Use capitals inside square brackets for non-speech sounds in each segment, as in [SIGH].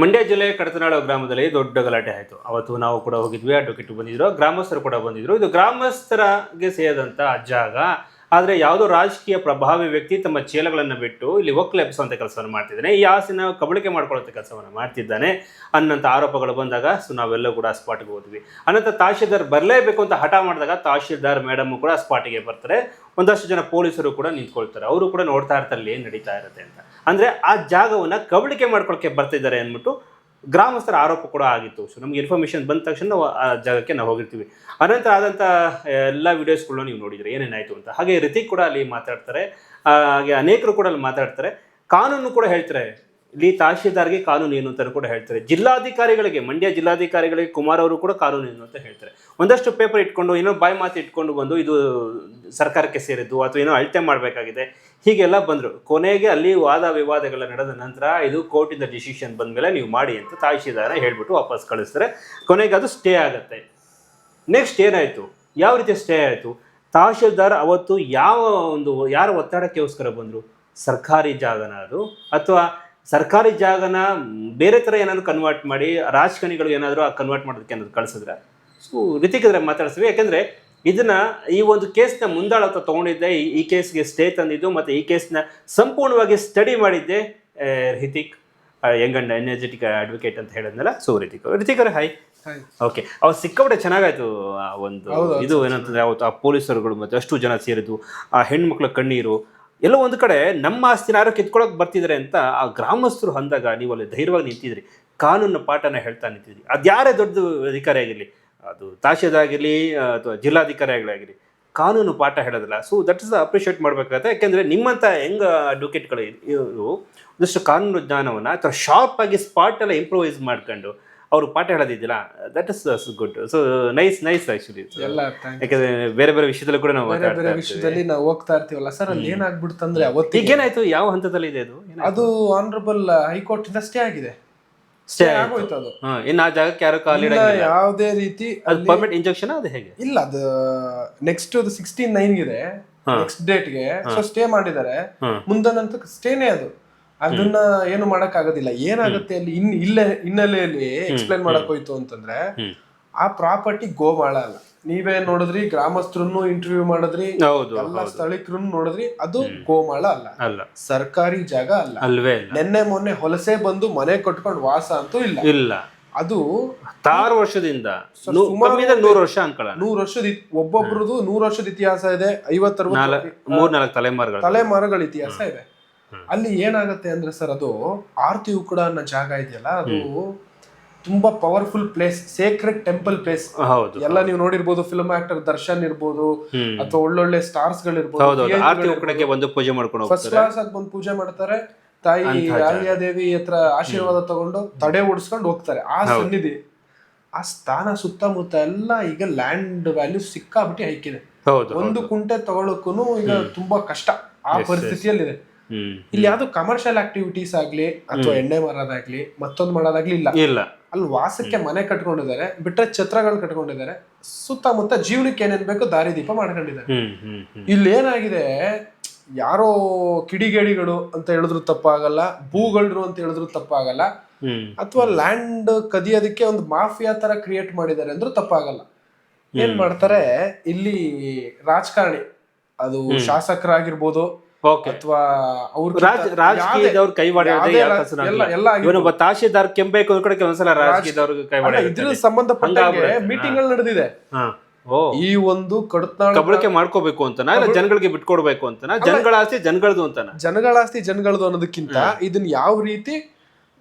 ಮಂಡ್ಯ ಜಿಲ್ಲೆಯ ಕಡತನಾಳು ಗ್ರಾಮದಲ್ಲಿ ದೊಡ್ಡ ಗಲಾಟೆ ಆಯಿತು. ಅವತ್ತು ನಾವು ಕೂಡ ಹೋಗಿದ್ವಿ ಅಡ್ವೊಕೇಟ್ ಬಂದಿದ್ರು, ಗ್ರಾಮಸ್ಥರು ಕೂಡ ಬಂದಿದ್ರು. ಇದು ಗ್ರಾಮಸ್ಥರಿಗೆ ಸೇರಿದಂಥ ಜಾಗ ಆದರೆ ಯಾವುದೋ ರಾಜಕೀಯ ಪ್ರಭಾವಿ ವ್ಯಕ್ತಿ ತಮ್ಮ ಚೀಲಗಳನ್ನು ಬಿಟ್ಟು ಇಲ್ಲಿ ಒಕ್ಕಲು ಎಬ್ಬಿಸುವಂಥ ಕೆಲಸವನ್ನು ಮಾಡ್ತಿದ್ದಾನೆ. ಈ ಆಸೆನ ಕಬಳಿಕೆ ಮಾಡ್ಕೊಳ್ಳುವಂಥ ಕೆಲಸವನ್ನು ಮಾಡ್ತಿದ್ದಾನೆ ಅನ್ನಂಥ ಆರೋಪಗಳು ಬಂದಾಗ ಸೊ ನಾವೆಲ್ಲ ಕೂಡ ಸ್ಪಾಟ್ಗೆ ಹೋದ್ವಿ. ಅನಂತರ ತಹಶೀಲ್ದಾರ್ ಬರಲೇಬೇಕು ಅಂತ ಹಠ ಮಾಡಿದಾಗ ತಹಶೀಲ್ದಾರ್ ಮೇಡಮ್ ಕೂಡ ಸ್ಪಾಟಿಗೆ ಬರ್ತಾರೆ. ಒಂದಷ್ಟು ಜನ ಪೊಲೀಸರು ಕೂಡ ನಿಂತ್ಕೊಳ್ತಾರೆ. ಅವರು ಕೂಡ ನೋಡ್ತಾ ಇರ್ತಾರೆ ಏನು ನಡೀತಾ ಇರುತ್ತೆ ಅಂತ. ಅಂದರೆ ಆ ಜಾಗವನ್ನು ಕಬಳಿಕೆ ಮಾಡ್ಕೊಳ್ಳೋಕ್ಕೆ ಬರ್ತಿದ್ದಾರೆ ಅಂದ್ಬಿಟ್ಟು ಗ್ರಾಮಸ್ಥರ ಆರೋಪ ಕೂಡ ಆಗಿತ್ತು. ಸೊ ನಮ್ಗೆ ಇನ್ಫಾರ್ಮೇಷನ್ ಬಂದ ತಕ್ಷಣ ನಾವು ಆ ಜಾಗಕ್ಕೆ ನಾವು ಹೋಗಿರ್ತೀವಿ. ಅನಂತರ ಆದಂಥ ಎಲ್ಲ ವೀಡಿಯೋಸ್ಗಳನ್ನ ನೀವು ನೋಡಿದರೆ ಏನೇನಾಯಿತು ಅಂತ. ಹಾಗೆ ರಿತಿಕ್ ಕೂಡ ಅಲ್ಲಿ ಮಾತಾಡ್ತಾರೆ. ಹಾಗೆ ಅನೇಕರು ಕೂಡ ಅಲ್ಲಿ ಮಾತಾಡ್ತಾರೆ. ಕಾನೂನು ಕೂಡ ಹೇಳ್ತಾರೆ. ಇಲ್ಲಿ ತಹಶೀಲ್ದಾರ್ಗೆ ಕಾನೂನು ಏನು ಅಂತ ಕೂಡ ಹೇಳ್ತಾರೆ. ಜಿಲ್ಲಾಧಿಕಾರಿಗಳಿಗೆ, ಮಂಡ್ಯ ಜಿಲ್ಲಾಧಿಕಾರಿಗಳಿಗೆ ಕುಮಾರ್ ಅವರು ಕೂಡ ಕಾನೂನು ಏನು ಅಂತ ಹೇಳ್ತಾರೆ. ಒಂದಷ್ಟು ಪೇಪರ್ ಇಟ್ಕೊಂಡು, ಏನೋ ಬಾಯಿ ಮಾತು ಇಟ್ಕೊಂಡು ಬಂದು ಇದು ಸರ್ಕಾರಕ್ಕೆ ಸೇರಿದ್ದು ಅಥವಾ ಏನೋ ಅಳತೆ ಮಾಡಬೇಕಾಗಿದೆ. ಹೀಗೆಲ್ಲ ಬಂದರು. ಕೊನೆಗೆ ಅಲ್ಲಿ ವಾದ ವಿವಾದಗಳ ನಡೆದ ನಂತರ ಇದು ಕೋರ್ಟಿಂದ ಡಿಸಿಷನ್ ಬಂದಮೇಲೆ ನೀವು ಮಾಡಿ ಅಂತ ತಾಯಿಸಿದಾರ ಹೇಳ್ಬಿಟ್ಟು ವಾಪಸ್ ಕಳಿಸ್ತಾರೆ. ಕೊನೆಗೆ ಅದು ಸ್ಟೇ ಆಗುತ್ತೆ. ನೆಕ್ಸ್ಟ್ ಏನಾಯಿತು? ಯಾವ ರೀತಿ ಸ್ಟೇ ಆಯಿತು? ತಹಶೀಲ್ದಾರ್ ಅವತ್ತು ಯಾವ ಒಂದು ಯಾರ ಒತ್ತಡಕ್ಕೋಸ್ಕರ ಬಂದರು? ಸರ್ಕಾರಿ ಜಾಗನ ಅದು? ಅಥವಾ ಸರ್ಕಾರಿ ಜಾಗನ ಬೇರೆ ಥರ ಏನಾದರೂ ಕನ್ವರ್ಟ್ ಮಾಡಿ ರಾಜಕಾರಣಿಗಳು ಏನಾದರೂ ಕನ್ವರ್ಟ್ ಮಾಡೋದಕ್ಕೆ ಏನಾದರೂ ಕಳಿಸಿದ್ರೆ? ಸೊ ರಿತಿಕಿದ್ರೆ ಮಾತಾಡ್ತೀವಿ ಯಾಕೆಂದರೆ ಇದನ್ನ ಈ ಒಂದು ಕೇಸ್ನ ಮುಂದಾಳತ್ವ ತಗೊಂಡಿದ್ದೆ. ಈ- ಕೇಸ್ಗೆ ಸ್ಟೇ ತಂದಿದ್ದು ಮತ್ತು ಈ ಕೇಸ್ನ ಸಂಪೂರ್ಣವಾಗಿ ಸ್ಟಡಿ ಮಾಡಿದ್ದೆ Ritik young and energetic advocate ಅಂತ ಹೇಳಿದ್ನಲ್ಲ? ಸೊ ರಿತಿಕ್ ರಿತಿಕ್ ಅವ್ರೆ ಹಾಯ್ ಹಾಯ್. ಓಕೆ ಅವ್ರು ಸಿಕ್ಕಾಪಟ್ಟೆ ಚೆನ್ನಾಗಾಯ್ತು ಆ ಒಂದು ಇದು ಏನಂತಂದ್ರೆ ಅವತ್ತು ಆ ಪೊಲೀಸರುಗಳು ಮತ್ತು ಅಷ್ಟು ಜನ ಸೇರಿದ್ದು ಆ ಹೆಣ್ಮಕ್ಳ ಕಣ್ಣೀರು ಎಲ್ಲೋ ಒಂದು ಕಡೆ ನಮ್ಮ ಆಸ್ತಿನ ಯಾರೋ ಕಿತ್ಕೊಳಕ್ ಬರ್ತಿದ್ರೆ ಅಂತ ಆ ಗ್ರಾಮಸ್ಥರು ಅಂದಾಗ ನೀವು ಅಲ್ಲಿ ಧೈರ್ಯವಾಗಿ ನಿಂತಿದ್ರಿ. ಕಾನೂನು ಪಾಠನ ಹೇಳ್ತಾ ನಿಂತಿದ್ರಿ. ಅದ್ಯಾರೇ ದೊಡ್ಡ ಅಧಿಕಾರಿ ಆಗಿರಲಿ ಅದು ತಹಶೀಲ್ದಾರ್ ಆಗಿರಲಿ ಅಥವಾ ಜಿಲ್ಲಾಧಿಕಾರಿ ಆಗಿರಲಿ ಕಾನೂನು ಪಾಠ ಹೇಳೋದಿಲ್ಲ. ಸೊ ದಟ್ ಇಸ್ ಅಪ್ರಿಷಿಯೇಟ್ ಮಾಡಬೇಕಾಗತ್ತೆ. ಯಾಕೆಂದರೆ ನಿಮ್ಮಂಥ ಹೆಂಗ್ ಅಡ್ವೊಕೇಟ್ಗಳು ಇವರು ಒಂದಷ್ಟು ಕಾನೂನು ಜ್ಞಾನವನ್ನು ಅಥವಾ ಶಾರ್ಪ್ ಆಗಿ ಸ್ಪಾಟ್ ಎಲ್ಲ ಇಂಪ್ರೂವೈಸ್ ಮಾಡ್ಕೊಂಡು ಅವರು ಪಾಠ ಹೇಳೋದಿದ್ದಿಲ್ಲ. That is good so nice nice actually ಎಲ್ಲ. ಯಾಕಂದ್ರೆ ಬೇರೆ ಬೇರೆ ವಿಷಯದಲ್ಲೂ ಕೂಡ ನಾವು ಬೇರೆ ಬೇರೆ. ವಿಷಯದಲ್ಲಿ ನಾವು ಹೋಗ್ತಾ ಇರ್ತೀವಲ್ಲ ಸರ್ ಅಲ್ಲಿ ಏನಾಗ್ಬಿಡ್ತಂದ್ರೆ ಅವತ್ತಿಗೆ. ಈಗೇನಾಯ್ತು ಯಾವ ಹಂತದಲ್ಲಿ ಇದೆ ಅದು ಅದು ಆನರಬಲ್ ಹೈಕೋರ್ಟ್ ಇಂದಷ್ಟೇ ಆಗಿದೆ. ಸ್ಟೇ. ಆಗೋಯ್ತು ಅದು. ಇನ್ನು ಆ ಜಾಗಕ್ಕೆ ಯಾರು ಕಾಲಿಡ ಯಾವುದೇ ರೀತಿ ಅದು ಪರ್ಮಿಟ್ ಇಂಜೆಕ್ಷನ್ ಅದು ಹೇಗೆ? ಇಲ್ಲ ಅದು ನೆಕ್ಸ್ಟ್ ಅದು ಸಿಕ್ಸ್ಟೀನ್ ನೈನ್ ಇದೆ. ನೆಕ್ಸ್ಟ್ ಡೇಟ್ಗೆ ಸೊ ಸ್ಟೇ ಮಾಡಿದ್ದಾರೆ. ಮುಂದನಂತ ಸ್ಟೇನೇ ಅದು. ಅದನ್ನ ಏನು ಮಾಡಕ್ ಆಗೋದಿಲ್ಲ ಏನಾಗುತ್ತೆ ಅಲ್ಲಿ ಇನ್ ಇಲ್ಲೇ ಹಿನ್ನೆಲೆಯಲ್ಲಿ ಎಕ್ಸ್ಪ್ಲೈನ್ ಮಾಡಕ್ ಹೋಯ್ತು ಅಂತಂದ್ರೆ ಆ ಪ್ರಾಪರ್ಟಿ ಗೋ ಅಲ್ಲ. ನೀವೇ ನೋಡಿದ್ರಿ ಗ್ರಾಮಸ್ಥರನ್ನು ಇಂಟರ್ವ್ಯೂ ಮಾಡಿದ್ರಿ ಹೌದು ಎಲ್ಲ ಸ್ಥಳೀಕರನ್ನು ನೋಡಿದ್ರಿ ಅದು ಗೋಮಾಳ ಅಲ್ಲ. ಅಲ್ಲ. ಸರ್ಕಾರಿ ಜಾಗ ಅಲ್ಲ. ಅಲ್ವೇ ನಿನ್ನೆ ಮೊನ್ನೆ ಹೊಲಸೆ ಬಂದು ಮನೆ ಕಟ್ಕೊಂಡು ವಾಸ ಅಂತೂ ಇಲ್ಲ. ಇಲ್ಲ. ಅದು ಹತ್ತಾರು ವರ್ಷದಿಂದ ನೂರ್ ವರ್ಷ ಅಂಕಳ ನೂರ್ ವರ್ಷದ ಒಬ್ಬೊಬ್ಬರದು ಒಬ್ಬೊಬ್ರದ್ದು ನೂರು ವರ್ಷದ ಇತಿಹಾಸ ಇದೆ ಐವತ್ತರವತ್ತು ನಾಲ್ಕು ಮೂರ್ ನಾಲ್ಕು ತಲೆಮಾರುಗಳು. ತಲೆಮಾರುಗಳ ಇತಿಹಾಸ ಇದೆ. ಅಲ್ಲಿ ಏನಾಗುತ್ತೆ ಅಂದ್ರೆ ಸರ್ ಅದು ಆರ್ತಿ ಉಕ್ಕಡ ಅನ್ನೋ ಜಾಗ ಇದೆಯಲ್ಲ ಅದು ತುಂಬಾ powerful place sacred temple place ಹೌದು ಎಲ್ಲ ನೀವು ನೋಡಿರ್ಬೋದು ಫಿಲ್ಮ್ ಆಕ್ಟರ್ ದರ್ಶನ್ ಇರ್ಬೋದು ಅಥವಾ ಒಳ್ಳೊಳ್ಳೆ ಸ್ಟಾರ್ಸ್ ಉಕ್ಕಡಕ್ಕೆ ಬಂದು ಪೂಜೆ ಮಾಡ್ಕೊಂಡು ಫಸ್ಟ್ ಕ್ಲಾಸ್ ಆಗಿ ಬಂದು ಪೂಜೆ ಮಾಡ್ತಾರೆ. ತಾಯಿ ದೇವಿ ಹತ್ರ ಆಶೀರ್ವಾದ ತಗೊಂಡು ತಡೆ ಓಡಿಸ್ಕೊಂಡು ಹೋಗ್ತಾರೆ. ಆ ಸನ್ನಿಧಿ ಆ ಸ್ಥಾನ ಸುತ್ತಮುತ್ತ ಎಲ್ಲ ಈಗ ಲ್ಯಾಂಡ್ ವ್ಯಾಲ್ಯೂ ಸಿಕ್ಕಾಬಿಟ್ಟು ಹೈಕಿದೆ. ಒಂದು ಕುಂಟೆ ತಗೊಳಕ್ಕೂ ಈಗ ತುಂಬಾ ಕಷ್ಟ. ಆ ಪರಿಸ್ಥಿತಿಯಲ್ಲಿದೆ. ಇಲ್ಲಿ ಯಾವ್ದು ಕಮರ್ಷಿಯಲ್ ಆಕ್ಟಿವಿಟೀಸ್ ಆಗ್ಲಿ ಅಥವಾ ಎಣ್ಣೆ ಮಾರೋದಾಗ್ಲಿ ಮತ್ತೊಂದು ಮಾಡೋದಾಗ್ಲಿ ಇಲ್ಲ. ಇಲ್ಲ. ಅಲ್ಲಿ ವಾಸಕ್ಕೆ ಮನೆ ಕಟ್ಕೊಂಡಿದ್ದಾರೆ ಬಿಟ್ರೆ ಛತ್ರಗಳು ಕಟ್ಕೊಂಡಿದ್ದಾರೆ ಸುತ್ತಮುತ್ತ ಜೀವನಕ್ಕೆ ಏನೇನ್ ಬೇಕು ದಾರಿ ದೀಪ ಮಾಡ್ಕೊಂಡಿದ್ದಾರೆ. ಇಲ್ಲಿ ಏನಾಗಿದೆ ಯಾರೋ ಕಿಡಿಗೇಡಿಗಳು ಅಂತ ಹೇಳಿದ್ರು ತಪ್ಪಾಗಲ್ಲ ಭೂಗಳ್ರು ಅಂತ ಹೇಳಿದ್ರು ತಪ್ಪಾಗಲ್ಲ ಅಥವಾ ಲ್ಯಾಂಡ್ ಕದಿಯೋದಕ್ಕೆ ಒಂದು ಮಾಫಿಯಾ ತರ ಕ್ರಿಯೇಟ್ ಮಾಡಿದ್ದಾರೆ ಅಂದ್ರೂ ತಪ್ಪಾಗಲ್ಲ. ಏನ್ ಮಾಡ್ತಾರೆ ಇಲ್ಲಿ ರಾಜಕಾರಣಿ ಅದು ಶಾಸಕರಾಗಿರ್ಬೋದು ಅಥವಾ ಅವ್ರ ರಾಜ ರಾಜಕೀಯದವ್ರ ಕೈವಾಡ ಎಲ್ಲ ಎಲ್ಲ ಆಗಿರ್ಬೋದು. ಇವನೊಬ್ಬ ತಹಶೀಲ್ದಾರ್ ಕೆಂಬೇಕು ಕಡೆ ಕೈವಾಡ ಇದ್ರ ಸಂಬಂಧಪಟ್ಟಂಗೆ. ಮೀಟಿಂಗ್ಗಳು ನಡೆದಿದೆ. ಹಾ. ಓ. ಈ ಒಂದು ಕಡತನಾಳ ಕಬಳಿಕೆ ಮಾಡ್ಕೋಬೇಕು ಅಂತನಾ? ಇಲ್ಲ ಜನಗಳಿಗೆ ಬಿಟ್ಕೊಡ್ಬೇಕು ಅಂತನಾ? ಜನಗಳ ಆಸ್ತಿ ಜನಗಳದು ಅಂತನಾ? ಜನಗಳ ಆಸ್ತಿ ಜನಗಳದು ಅನ್ನೋದಕ್ಕಿಂತ ಇದನ್ನ ಯಾವ ರೀತಿ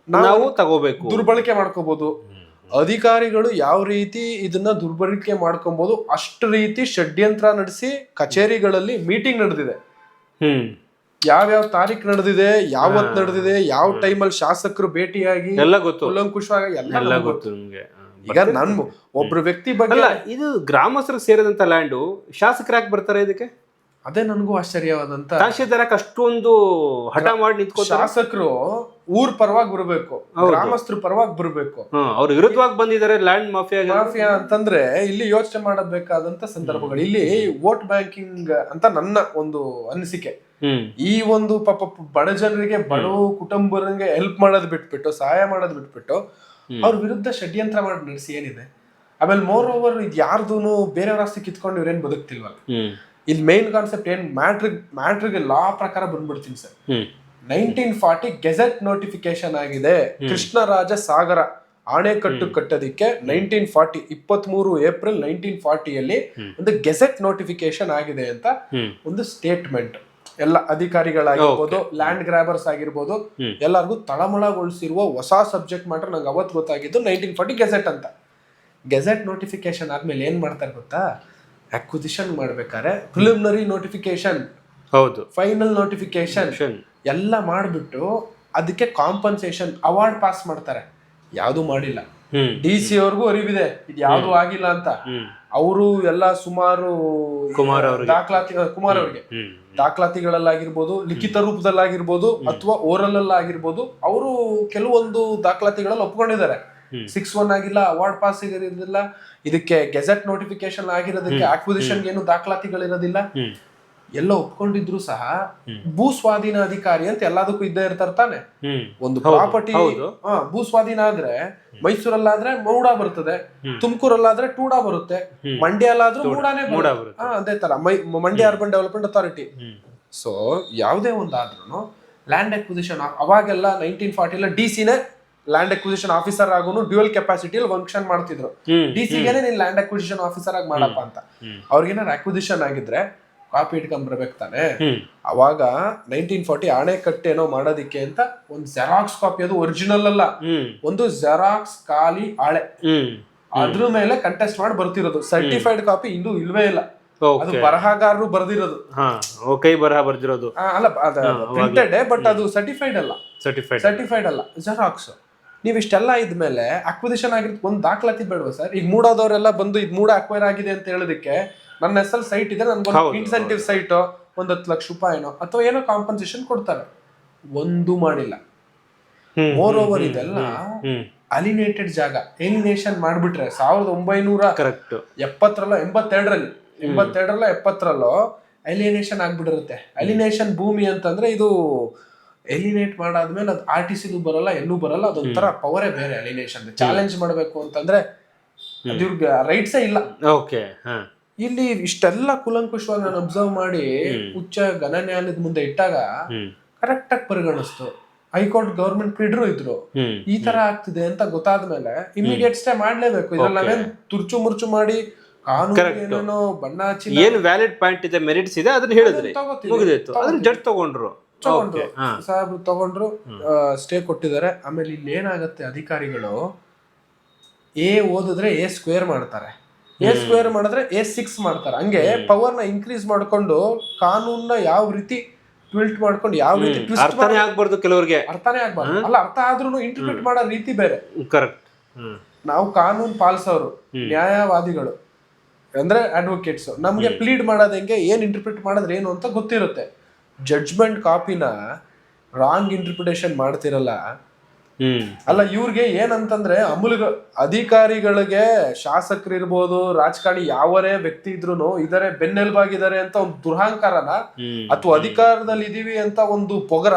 ನಾವು ತಗೋಬೇಕು. ದುರ್ಬಳಕೆ ಮಾಡ್ಕೋಬಹುದು ಅಧಿಕಾರಿಗಳು ಯಾವ ರೀತಿ ಇದನ್ನ ದುರ್ಬಳಕೆ ಮಾಡ್ಕೊಬಹುದು ಅಷ್ಟು ರೀತಿ ಷಡ್ಯಂತ್ರ ನಡೆಸಿ ಕಚೇರಿಗಳಲ್ಲಿ ಮೀಟಿಂಗ್ ನಡೆದಿದೆ. ಯಾವ್ಯಾವ ತಾರೀಕು ನಡೆದಿದೆ ಯಾವತ್ ನಡೆದಿದೆ ಯಾವ ಟೈಮಲ್ಲಿ ಶಾಸಕರು ಭೇಟಿಯಾಗಿ ಎಲ್ಲ ಗೊತ್ತು. ಕುಲಂಕುಷವಾಗಿ ಎಲ್ಲ ಗೊತ್ತು ನಿಮ್ಗೆ. ಈಗ ನನ್ ಒಬ್ರು ವ್ಯಕ್ತಿ ಬಗ್ಗೆ ಅಲ್ಲ ಇದು ಗ್ರಾಮಸ್ಥರು ಸೇರಿದಂತ ಲ್ಯಾಂಡು ಶಾಸಕರು ಯಾಕೆ ಬರ್ತಾರೆ ಇದಕ್ಕೆ? ಅದೇ ನನಗೂ ಆಶ್ಚರ್ಯವಾದಂತ ತಹಶೀಲ್ದಾರ್ ಯಾಕೆ ಅಷ್ಟೊಂದು ಹಠ ಮಾಡಿ ನಿಂತ್ಕೊ ಶಾಸಕರು ಊರ್ ಪರವಾಗಿ ಬರ್ಬೇಕು ಗ್ರಾಮಸ್ಥರ ಪರವಾಗಿ ಬರ್ಬೇಕು. ಅವ್ರ ವಿರುದ್ಧವಾಗಿ ಬಂದಿದ್ದಾರೆ ಲ್ಯಾಂಡ್ ಮಾಫಿಯಾ ಮಾಫಿಯಾ ಅಂತಂದ್ರೆ ಇಲ್ಲಿ ಯೋಚನೆ ಮಾಡಬೇಕಾದಂತ ಸಂದರ್ಭಗಳು. ಇಲ್ಲಿ ವೋಟ್ ಬ್ಯಾಂಕಿಂಗ್ ಅಂತ ನನ್ನ ಒಂದು ಅನಿಸಿಕೆ. ಈ ಒಂದು ಪಾಪ ಬಡ ಜನರಿಗೆ ಬಡ ಕುಟುಂಬರಿಗೆ ಹೆಲ್ಪ್ ಮಾಡೋದ್ ಬಿಟ್ಬಿಟ್ಟು ಸಹಾಯ ಮಾಡೋದ್ ಬಿಟ್ಬಿಟ್ಟು ಅವ್ರ ವಿರುದ್ಧ ಷಡ್ಯಂತ್ರ ಮಾಡಿ ನಡೆಸಿ ಏನಿದೆ? ಆಮೇಲೆ ಮೋರ್ ಓವರ್ ಇದು ಯಾರ್ದೂನು ಬೇರೆಯವ್ರ ಆಸ್ತಿ ಕಿತ್ಕೊಂಡು ಇವ್ರೇನ್ ಬದುಕ್ತಿಲ್ವಲ್ಲ? ಇಲ್ಲಿ ಮೇನ್ ಕಾನ್ಸೆಪ್ಟ್ ಏನ್ ಮ್ಯಾಟ್ರಿಗ್ ಮ್ಯಾಟ್ರಿಗೆ ಲಾ ಪ್ರಕಾರ ಬಂದ್ಬಿಡ್ತೀನಿ sir. Nineteen forty gazette notification ಆಗಿದೆ. ಕೃಷ್ಣರಾಜ ಸಾಗರ ಆಣೆಕಟ್ಟು ಕಟ್ಟೋದಿಕ್ಕೆ ನೈನ್ಟೀನ್ ಫಾರ್ಟಿ ಇಪ್ಪತ್ತ್ ಮೂರು ಏಪ್ರಿಲ್ ನೈನ್ಟೀನ್ ಫಾರ್ಟಿಯಲ್ಲಿ ಒಂದು ಗೆಜೆಟ್ ನೋಟಿಫಿಕೇಶನ್ ಆಗಿದೆ ಅಂತ ಒಂದು ಸ್ಟೇಟ್ಮೆಂಟ್ ಎಲ್ಲ ಅಧಿಕಾರಿಗಳಾಗಿರ್ಬೋದು ಲ್ಯಾಂಡ್ ಗ್ರಾಬರ್ಸ್ ಆಗಿರ್ಬೋದು. ಎಲ್ಲರಿಗೂ ತಳಮಳಗೊಳಿಸಿರುವ ಹೊಸ ಸಬ್ಜೆಕ್ಟ್ ಮಾತ್ರ ನಂಗೆ ಅವತ್ತು ಗೊತ್ತಾಗಿದ್ದು ನೈನ್ಟೀನ್ ಫಾರ್ಟಿ ಗೆಜೆಟ್ ಅಂತ. ಗೆಜೆಟ್ ನೋಟಿಫಿಕೇಶನ್ ಆದ್ಮೇಲೆ ಏನ್ ಮಾಡ್ತಾರೆ ಗೊತ್ತಾ? ಅಕ್ವಿಸಿಷನ್ ಮಾಡ್ಬೇಕಾದ್ರೆ ಪ್ರಿಲಿಮಿನರಿ ನೋಟಿಫಿಕೇಶನ್ ಹೌದು. ಫೈನಲ್ ನೋಟಿಫಿಕೇಶನ್ ಎಲ್ಲ ಮಾಡಿಬಿಟ್ಟು ಅದಕ್ಕೆ ಕಾಂಪನ್ಸೇಷನ್ ಅವಾರ್ಡ್ ಪಾಸ್ ಮಾಡ್ತಾರೆ. ಯಾವುದು ಮಾಡಿಲ್ಲ. ಡಿ ಸಿ ಅವ್ರಿಗೂ ಅರಿವಿದೆ. ಇದು ಯಾವುದು ಆಗಿಲ್ಲ ಅಂತ. ಅವರು ಎಲ್ಲ ಸುಮಾರು ಕುಮಾರ್ ಅವ್ರಿಗೆ. ದಾಖಲಾತಿ ಕುಮಾರ್ ಅವರಿಗೆ. ದಾಖಲಾತಿಗಳಲ್ಲಾಗಿರ್ಬೋದು ಲಿಖಿತ ರೂಪದಲ್ಲಾಗಿರ್ಬೋದು ಅಥವಾ ಓರಲ್ ಆಗಿರ್ಬೋದು ಅವರು ಕೆಲವೊಂದು ದಾಖಲಾತಿಗಳಲ್ಲಿ ಒಪ್ಕೊಂಡಿದ್ದಾರೆ. ಸಿಕ್ಸ್ ಒನ್ ಆಗಿಲ್ಲ ಅವಾರ್ಡ್ ಪಾಸ್ ಇರೋದಿಲ್ಲ ಇದಕ್ಕೆ ಗೆಜೆಟ್ ನೋಟಿಫಿಕೇಶನ್ ಆಗಿರೋದಕ್ಕೆ ಅಕ್ವಿಸಿಷನ್ ಏನು ದಾಖಲಾತಿಗಳಿರೋದಿಲ್ಲ. ಎಲ್ಲ ಒಪ್ಕೊಂಡಿದ್ರು ಸಹ ಭೂ ಸ್ವಾಧೀನ ಅಧಿಕಾರಿ ಅಂತ ಎಲ್ಲದಕ್ಕೂ ಇದ್ದೇ ಇರ್ತಾರೆ ತಾನೆ. ಒಂದು ಪ್ರಾಪರ್ಟಿ ಭೂಸ್ವಾಧೀನ ಭೂ ಸ್ವಾಧೀನ ಆದ್ರೆ ಮೈಸೂರಲ್ಲಾದ್ರೆ ಮೌಡ ಬರ್ತದೆ ತುಮಕೂರಲ್ಲಾದ್ರೆ ಟೂಡಾ ಬರುತ್ತೆ ಮಂಡ್ಯ ಅಲ್ಲಾದ್ರೂ ಮೂಡಾನೇ ಮೂಡ ಬರುತ್ತೆ. ಬರುತ್ತೆ. ಅದೇ ತರ Mandya urban development authority so ಯಾವುದೇ ಒಂದಾದ್ರೂ ಲ್ಯಾಂಡ್ ಅಕ್ವಿಸಿಷನ್ ಅವಾಗೆಲ್ಲ ನೈನ್ಟೀನ್ ಫಾರ್ಟಿಲ ಡಿ ಸಿನೇ ಲ್ಯಾಂಡ್ ಅಕ್ವಿಸಿಷನ್ ಆಫೀಸರ್ ಆಗೋನು ಡ್ಯೂಯಲ್ ಕೆಪಾಸಿಟಿಯಲ್ಲಿ ಫಂಕ್ಷನ್ ಮಾಡ್ತಿದ್ರು. ಡಿ ಸಿಗೆನೆ ನೀನ್ ಲ್ಯಾಂಡ್ ಅಕ್ವಿಸಿಷನ್ ಆಫೀಸರ್ ಆಗಿ ಮಾಡಪ್ಪ ಅಂತ. ಅವ್ರಿಗೆ ಅವ್ರಿಗೇನಾರು ಅಕ್ವಿಸಿಷನ್ ಆಗಿದ್ರೆ ಕಾಪಿ ಇಟ್ಕೊಂಡ್ ಬರ್ಬೇಕು ತಾನೆ? ಅವಾಗ ನೈನ್ಟೀನ್ ಫಾರ್ಟಿ ಆಣೆಕಟ್ಟೆನೋ ಮಾಡೋದಿಕ್ಕೆ ಅಂತ ಒಂದು ಜೆರಾಕ್ಸ್ ಕಾಪಿ ಅದು ಒರಿಜಿನಲ್ ಅಲ್ಲ. ಒಂದು ಜೆರಾಕ್ಸ್ ಖಾಲಿ ಆಳೆ. ಅದ್ರ ಮೇಲೆ ಕಂಟೆಸ್ಟ್ ಮಾಡಿ ಬರ್ತಿರೋದು. ಸರ್ಟಿಫೈಡ್ ಕಾಪಿ ಇನ್ನೂ ಇಲ್ವೇ ಇಲ್ಲ. ಅದು ಬರಹಗಾರರು ಬರ್ದಿರೋದು. ಕೈ ಬರಹ ಬರ್ದಿರೋದು. ಅಲ್ಲ ಪ್ರಿಂಟೆಡ್ ಬಟ್ ಅದು ಸರ್ಟಿಫೈಡ್ ಅಲ್ಲ. ಸರ್ಟಿಫೈಡ್ ಸರ್ಟಿಫೈಡ್ ಅಲ್ಲ. ಜೆರಾಕ್ಸ್ ನೀವು ಇಷ್ಟೆಲ್ಲ ಇದ್ಮೇಲೆ ಅಕ್ವಿಸಿಷನ್ ಆಗಿರೋದು ಒಂದು ದಾಖಲಾತಿ ಬೇಡವಾ ಸರ್? ಈಗ ಮೂಡೋದವರೆಲ್ಲ ಬಂದು ಇದು ಮೂಡ ಅಕ್ವೈರ್ ಆಗಿದೆ ಅಂತ ಹೇಳೋದಕ್ಕೆ ನನ್ನ ಹೆಸರು ಸೈಟ್ ಇದೆ ನನ್ಗೆ ಇನ್ಸೆಂಟಿವ್ ಸೈಟ್ ಒಂದ್ ಹತ್ತು ಲಕ್ಷ ರೂಪಾಯಿನೋ ಅಥವಾ ಏನೋ ಕಾಂಪನ್ಸೇಷನ್ ಕೊಡ್ತಾರೆ. ಒಂದು ಮಾಡಿಲ್ಲ. ಮೋರ್ ಓವರ್ ಇದೆಲ್ಲ ಅಲಿನೇಟೆಡ್ ಜಾಗ ಎಲಿನೇಷನ್ ಮಾಡ್ಬಿಟ್ರೆ ಸಾವಿರದ ಒಂಬೈನೂರ ಕರೆಕ್ಟ್ ಎಪ್ಪತ್ತರಲ್ಲೋ ಎಂಬತ್ತೆರಡರಲ್ಲಿ ಎಂಬತ್ತೆರಡರಲ್ಲೋ ಎಪ್ಪತ್ತರಲ್ಲೋ ಅಲಿನೇಷನ್ ಆಗ್ಬಿಟ್ಟಿರುತ್ತೆ. ಅಲಿನೇಷನ್ ಭೂಮಿ ಅಂತಂದ್ರೆ ಇದು ಎಲಿನೇಟ್ ಮಾಡಾದ್ಮೇಲೆ ಅದು ಆರ್ ಟಿ ಸಿದು ಬರಲ್ಲ ಎಲ್ಲೂ ಬರಲ್ಲ ಅದೊಂಥರ ಪವರೇ ಬೇರೆ ಅಲಿನೇಷನ್ ಚಾಲೆಂಜ್ ಮಾಡಬೇಕು ಅಂತಂದ್ರೆ ಇವ್ರಿಗೆ ರೈಟ್ಸೇ ಇಲ್ಲ. ಓಕೆ ಇಲ್ಲಿ ಇಷ್ಟೆಲ್ಲ ಕುಲಂಕುಷವಾಗಿ ನಾನು ಅಬ್ಸರ್ವ್ ಮಾಡಿ ಉಚ್ಚ ಗಣನ್ಯಾಯದ ಮುಂದೆ ಇಟ್ಟಾಗ ಕರೆಕ್ಟ್ ಆಗಿ ಪರಿಗಣಿಸ್ತು. ಹೈಕೋರ್ಟ್ ಗವರ್ಮೆಂಟ್ ಕ್ರೀಡ್ರು ಇದ್ರು. ಈ ತರ ಆಗ್ತಿದೆ ಅಂತ ಗೊತ್ತಾದ್ಮೇಲೆ ಇಮಿಡಿಯೇಟ್ ಸ್ಟೇ ಮಾಡ್ಲೇಬೇಕು. ಇದ್ರಲ್ಲಿ ನಾವೇನ್ ತುರ್ಚು ಮುರ್ಚು ಮಾಡಿ ಕಾನೂನು ಬಣ್ಣ ಹಚ್ಚಿ ಏನ್ ವ್ಯಾಲಿಡ್ ಪಾಯಿಂಟ್ ಇದೆ ಮೆರಿಟ್ಸ್ ಇದೆ ಅದನ್ನ ಹೇಳಿದ್ರೆ. ಮುಗಿದಿತ್ತು ಅದನ್ನ ಜಡ್ಜ್ ತಗೊಂಡ್ರು. ತಗೊಂಡ್ರು. ಸಾಹೇಬ್ರು ತಗೊಂಡ್ರು ಸ್ಟೇ ಕೊಟ್ಟಿದ್ದಾರೆ. ಆಮೇಲೆ ಇಲ್ಲಿ ಏನಾಗುತ್ತೆ ಅಧಿಕಾರಿಗಳು ಎ ಓದಿದ್ರೆ ಎ ಸ್ಕ್ವೇರ್ ಮಾಡ್ತಾರೆ. ಎ ಸ್ಕ್ವೇರ್ ಮಾಡಿದ್ರೆ ಎ ಸಿಕ್ಸ್ ಮಾಡ್ತಾರೆ. ಹಂಗೆ ಪವರ್ನ ಇನ್ಕ್ರೀಸ್ ಮಾಡ್ಕೊಂಡು ಕಾನೂನ್ನ ಯಾವ ರೀತಿ ಟ್ವಿಲ್ಟ್ ಮಾಡ್ಕೊಂಡು ಯಾವ ರೀತಿ ಟ್ವಿಸ್ಟ್ ಅರ್ಥನೇ ಆಗ್ಬಾರ್ದು ಕೆಲವರಿಗೆ. ಅರ್ಥನೇ ಆಗ್ಬಾರ್ದು. ಅಲ್ಲ ಅರ್ಥ ಆದ್ರೂ ಇಂಟರ್ಪ್ರಿಟ್ ಮಾಡೋ ರೀತಿ ಬೇರೆ. ಕರೆಕ್ಟ್ ನಾವು ಕಾನೂನು ಪಾಲಿಸೋರು ನ್ಯಾಯವಾದಿಗಳು ಅಂದ್ರೆ ಅಡ್ವೊಕೇಟ್ಸ್ ನಮ್ಗೆ ಪ್ಲೀಡ್ ಮಾಡೋದು ಹೆಂಗೆ ಏನ್ ಇಂಟರ್ಪ್ರಿಟ್ ಮಾಡಿದ್ರೆ ಏನು ಅಂತ ಗೊತ್ತಿರುತ್ತೆ. ಜಡ್ಜ್ಮೆಂಟ್ ಕಾಪಿನ ರಾಂಗ್ ಇಂಟರ್ಪ್ರಿಟೇಷನ್ ಮಾಡ್ತಿರಲ್ಲ ಅಲ್ಲ ಇವ್ರಿಗೆ ಏನಂತಂದ್ರೆ ಅಮೂಲ್ಯ ಅಧಿಕಾರಿಗಳಿಗೆ ಶಾಸಕರು ಇರ್ಬೋದು ರಾಜಕಾರಣಿ ಯಾವರೇ ವ್ಯಕ್ತಿ ಇದ್ರು ಇದರ ಬೆನ್ನೆಲುಬಾಗಿದ್ದಾರೆ ಅಂತ ಒಂದು ದುರಹಂಕಾರನ ಅಥವಾ ಅಧಿಕಾರದಲ್ಲಿ ಇದೀವಿ ಅಂತ ಒಂದು ಪೊಗರ?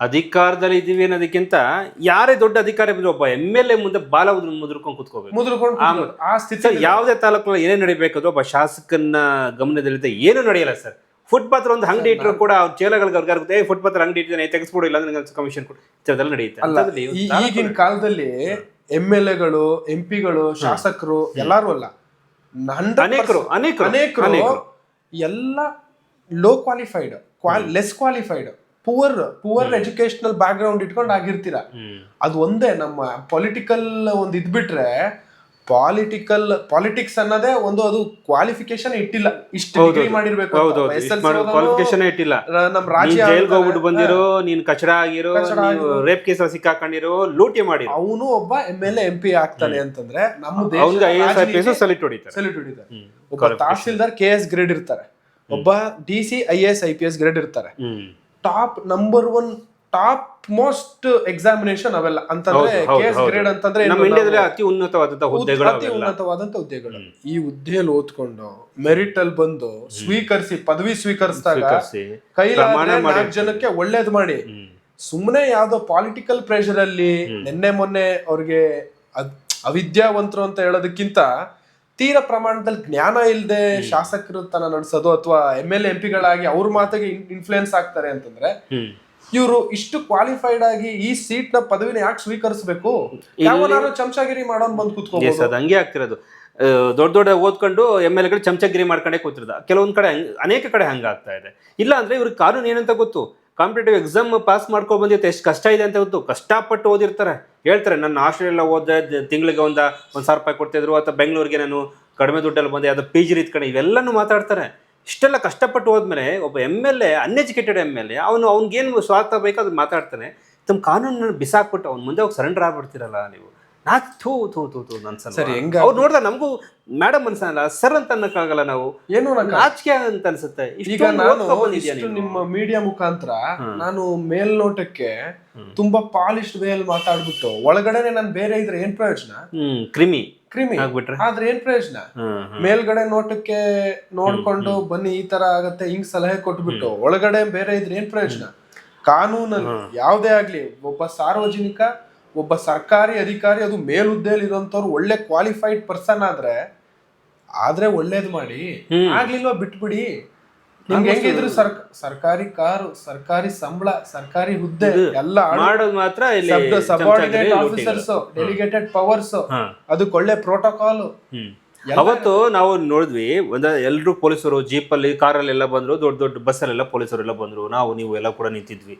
ಅಧಿಕಾರದಲ್ಲಿ ಇದೀವಿ ಅನ್ನೋದಕ್ಕಿಂತ ಯಾರೇ ದೊಡ್ಡ ಅಧಿಕಾರಿ ಬಂದ್ರು ಒಬ್ಬ ಎಂ ಎಲ್ ಎ ಮುಂದೆ ಬಾಲ ಮುದ್ರಕೊಂಡು ಕುತ್ಕೋಬೇಕು. ಮುದ್ರಕೊಂಡು. ಆ ಸ್ಥಿತಿ ಯಾವುದೇ ತಾಲೂಕಲ್ಲಿ ಏನೇ ನಡಿಬೇಕಾದ್ರೂ ಒಬ್ಬ ಶಾಸಕನ ಗಮನದಲ್ಲಿದ್ದ ಏನು ನಡೆಯಲ್ಲ ಸರ್? ಫುಟ್ಪಾತ್ ಒಂದು ಅಂಗಡಿ ಇಟ್ಟರು ಕೂಡ ಅವ್ರ ಚೇಲಗಳಿಗೆ ಅವ್ರಿಗೆ ಫುಟ್ ಫುಟ್ಪಾತ್ ಅಂಗಡಿ ಇಟ್ಟಿದ್ದಾನೆ ತೆಗೆಸ್ಬಿಡು ಇಲ್ಲ ಅಂದ್ರೆ ಕಮಿಷನ್ ಕೊಡು. ಈ ನಡೆಯುತ್ತೆ. ಈಗಿನ ಕಾಲದಲ್ಲಿ ಎಂ ಎಲ್ ಎಗಳು ಎಂ ಪಿಗಳು ಶಾಸಕರು ಎಲ್ಲಾರು ಅಲ್ಲ ಅನೇಕರು ಅನೇಕರು ಎಲ್ಲ low qualified less qualified poor poor educational background ಇಟ್ಕೊಂಡು ಆಗಿರ್ತೀರಾ. ಅದು ಒಂದೇ ನಮ್ಮ ಪೊಲಿಟಿಕಲ್ ಒಂದು ಇದ್ಬಿಟ್ರೆ ಪಾಲಿಟಿಕಲ್ ಪಾಲಿಟಿಕ್ಸ್ ಅನ್ನೋದೇ ಒಂದು ಅದು ಕ್ವಾಲಿಫಿಕೇಶನ್ ಇಟ್ಟಿಲ್ಲ. ಇಷ್ಟು ಡಿಗ್ರಿ ಮಾಡಿರ್ಬೇಕು ಕ್ವಾಲಿಫಿಕೇಶನ್ ಇಟ್ಟಿಲ್ಲ. ನಮ್ಮ ರಾಜ್ಯ ಜೈಲ್ಗೆ ಹೋಗ್ಬಿಟ್ಟು ಬಂದಿರೋ ನೀನ್ ಕಚಡ ಆಗಿರೋ ರೇಪ್ ಕೇಸ್ ಸಿಕ್ಕಾಕೊಂಡಿರೋ ಲೂಟಿ ಮಾಡಿ ಅವನು ಒಬ್ಬ ಎಂ ಎಲ್ ಎಂ ಪಿ ಆಗ್ತಾನೆ ಅಂತಂದ್ರೆ ನಮ್ಮ ದೇಶ ಸಲಿಟ್ ಹೊಡಿತಾರೆ. ಸೆಲ್ಯೂಟ್ ಹೊಡಿತಾರೆ. ಒಬ್ಬ ತಹಸೀಲ್ದಾರ್ ಕೆ ಎಸ್ ಗ್ರೇಡ್ ಇರ್ತಾರೆ. ಒಬ್ಬ D C I S I P S grade ಇರ್ತಾರೆ. Top number one top most examination ಅವೆಲ್ಲ. ಅಂತಂದ್ರೆ ಕೆಎಸ್. ಗ್ರೇಡ್ ಅಂತಂದ್ರೆ ನಮ್ಮ ಇಂಡಿಯಾದಲ್ಲಿ ಅತಿ ಉನ್ನತವಾದಂತಹ ಹುದ್ದೆಗಳು ಅತಿ ಉನ್ನತವಾದಂತ ಹುದ್ದೆಗಳು. ಈ ಹುದ್ದೆಯಲ್ಲಿ ಓದ್ಕೊಂಡು ಮೆರಿಟ್ ಅಲ್ಲಿ ಬಂದು ಸ್ವೀಕರಿಸಿ ಪದವಿ ಸ್ವೀಕರಿಸಿದಾಗ ಕೈಲಾದ ಜನಕ್ಕೆ ಒಳ್ಳೇದ್ ಮಾಡಿ. ಸುಮ್ಮನೆ ಯಾವ್ದೋ ಪಾಲಿಟಿಕಲ್ ಪ್ರೆಷರ್ ಅಲ್ಲಿ ನಿನ್ನೆ ಮೊನ್ನೆ ಅವ್ರಿಗೆ ಅವಿದ್ಯಾವಂತರು ಅಂತ ಹೇಳೋದಕ್ಕಿಂತ ತೀರ ಪ್ರಮಾಣದಲ್ಲಿ ಜ್ಞಾನ ಇಲ್ಲದೆ ಶಾಸಕರು ತನ ನಡೆಸೋದು ಅಥವಾ ಎಂ ಎಲ್ ಎಂ ಪಿಗಳಾಗಿ ಅವ್ರ ಮಾತಿಗೆ ಇನ್ಫ್ಲುಯೆನ್ಸ್ ಆಗ್ತಾರೆ ಅಂತಂದ್ರೆ ಇವರು ಇಷ್ಟು ಕ್ವಾಲಿಫೈಡ್ ಆಗಿ ಈ ಸೀಟ್ನ ಪದವಿನ ಯಾಕೆ ಸ್ವೀಕರಿಸಬೇಕು? ಯಾವನಾರು ಚಮಚಾಗಿರಿ ಮಾಡೋನ್ ಬಂದು ಕೂತ್ಕೋಬಹುದು ಅದು ಹಂಗೆ ಆಗ್ತಿರೋದು. ದೊಡ್ಡ ದೊಡ್ಡ ಓದ್ಕೊಂಡು ಎಂ ಎಲ್ ಎಗಳು ಚಮಚಗಿರಿ ಮಾಡ್ಕೊಂಡೆ ಕೂತಿರ್ದ. ಕೆಲವೊಂದ್ ಕಡೆ ಅನೇಕ ಕಡೆ ಹಂಗಾಗ್ತಾ ಇದೆ. ಇಲ್ಲ ಅಂದ್ರೆ ಇವ್ರಿಗೆ ಕಾನೂನು ಏನಂತ ಗೊತ್ತು? ಕಾಂಪಿಟೇಟಿವ್ ಎಕ್ಸಾಮ್ ಪಾಸ್ ಮಾಡ್ಕೊಂಡು ಬಂದಿರುತ್ತೆ ಎಷ್ಟು ಕಷ್ಟ ಇದೆ ಅಂತ ಗೊತ್ತು? ಕಷ್ಟಪಟ್ಟು ಓದಿರ್ತಾರೆ. ಹೇಳ್ತಾರೆ ನನ್ನ ಆಸ್ಟ್ರೇಲಿಯಾ ಓದಿದೆ ತಿಂಗಳಿಗೆ ಒಂದ ಒಂದು ಸಾವಿರ ರೂಪಾಯಿ ಕೊಡ್ತಿದ್ರು ಅಥವಾ ಬೆಂಗಳೂರಿಗೆ ನಾನು ಕಡಿಮೆ ದುಡ್ಡಲ್ಲಿ ಬಂದೆ ಅದು ಪಿ ಜಿ ರೀತಿ ಕಡೆ ಇವೆಲ್ಲನೂ ಮಾತಾಡ್ತಾರೆ. ಇಷ್ಟೆಲ್ಲ ಕಷ್ಟಪಟ್ಟು ಹೋದ್ಮೇಲೆ ಒಬ್ಬ M L A uneducated M L A ಅವನು ಅವ್ನಿಗೇನು ಸ್ವಾರ್ಥ ಬೇಕೋ ಅದು ಮಾತಾಡ್ತಾನೆ. ತಮ್ಮ ಕಾನೂನನ್ನು ಬಿಸಾಕ್ಬಿಟ್ಟು ಅವ್ನ ಮುಂದೆ ಹೋಗಿ ಸರೆಂಡರ್ ಆಗ್ಬಿಡ್ತೀರಲ್ಲ ನೀವು. ನಾ ಥೂ ಥೂ ಥೂ ಥೂ ನನ್ನ ಸರ್ ಹೆಂಗ- ಅವ್ರು ನೋಡಿದ್ರೆ ನಮಗೂ ಮೇಡಮ್ ಅನ್ಸಲ್ಲ ಸರ್ ಅಂತ ಅನ್ನಕ್ಕಾಗಲ್ಲ ನಾವು. ಏನು ನಾಚಿಕೆ ಅಂತ ಅನ್ಸುತ್ತೆ. ಈಗ ನಾನು ಇಷ್ಟು? ನಿಮ್ಮ ಮೀಡಿಯಾ ಮುಖಾಂತರ ನಾನು ಮೇಲ್ನೋಟಕ್ಕೆ ತುಂಬಾ ಪಾಲಿಶ್ಡ್ ಅಲ್ಲಿ ಮಾತಾಡ್ಬಿಟ್ಟು ಒಳಗಡೆನೆ ನಾನು ಬೇರೆ ಇದ್ರೆ ಏನ್ ಪ್ರಯೋಜನ? ಹ್ಮ್ ಕ್ರಿಮಿ. ಕ್ರಿಮಿ. ಆಗ್ಬಿಟ್ರೆ? ಆದ್ರೆ ಏನ್ ಪ್ರಯೋಜನ. ಮೇಲ್ಗಡೆ ನೋಟಕ್ಕೆ ನೋಡ್ಕೊಂಡು ಬನ್ನಿ ಈ ತರ ಆಗತ್ತೆ ಹಿಂಗ್ ಸಲಹೆ ಕೊಟ್ಬಿಟ್ಟು ಒಳಗಡೆ ಬೇರೆ ಇದ್ರೆ ಏನ್ ಪ್ರಯೋಜನ? ಕಾನೂನಲ್ಲಿ ಯಾವ್ದೇ ಆಗ್ಲಿ ಒಬ್ಬ ಸಾರ್ವಜನಿಕ ಒಬ್ಬ ಸರ್ಕಾರಿ ಅಧಿಕಾರಿ ಅದು ಮೇಲುದ್ದೇಲಿ ಇರೋಂಥವ್ರು ಒಳ್ಳೆ ಕ್ವಾಲಿಫೈಡ್ ಪರ್ಸನ್ ಆದ್ರೆ ಆದ್ರೆ ಒಳ್ಳೇದ್ ಮಾಡಿ. ಆಗ್ಲಿಲ್ವಾ ಬಿಟ್ಬಿಡಿ? ನಿಮ್ಗೆ ಹೆಂಗಿದ್ರು ಸರ್ಕ ಸರ್ಕಾರಿ ಕಾರು ಸರ್ಕಾರಿ ಸಂಬಳ ಸರ್ಕಾರಿ ಹುದ್ದೆ ಎಲ್ಲ ಮಾಡೋದು ಮಾತ್ರ ಇಲ್ಲಿ ಸಬಾರ್ಡಿನೇಟ್ ಆಫೀಸರ್ಸ್ ಡೆಲಿಗೇಟೆಡ್ ಪವರ್ಸ್. ಅದಕ್ಕೆ ಒಳ್ಳೆ ಪ್ರೋಟೋಕಾಲ್. ಅವತ್ತು ನಾವು ನೋಡಿದ್ವಿ ಒಂದ ಎಲ್ರು ಪೊಲೀಸರು ಜೀಪಲ್ಲಿ ಕಾರಲ್ಲಿ ಎಲ್ಲ ಬಂದ್ರು ದೊಡ್ಡ ದೊಡ್ಡ ಬಸ್ಸಲ್ಲೆಲ್ಲ ಪೊಲೀಸರು ಎಲ್ಲ ಬಂದ್ರು ನಾವು ನೀವು ಎಲ್ಲ ಕೂಡ ನಿಂತಿದ್ವಿ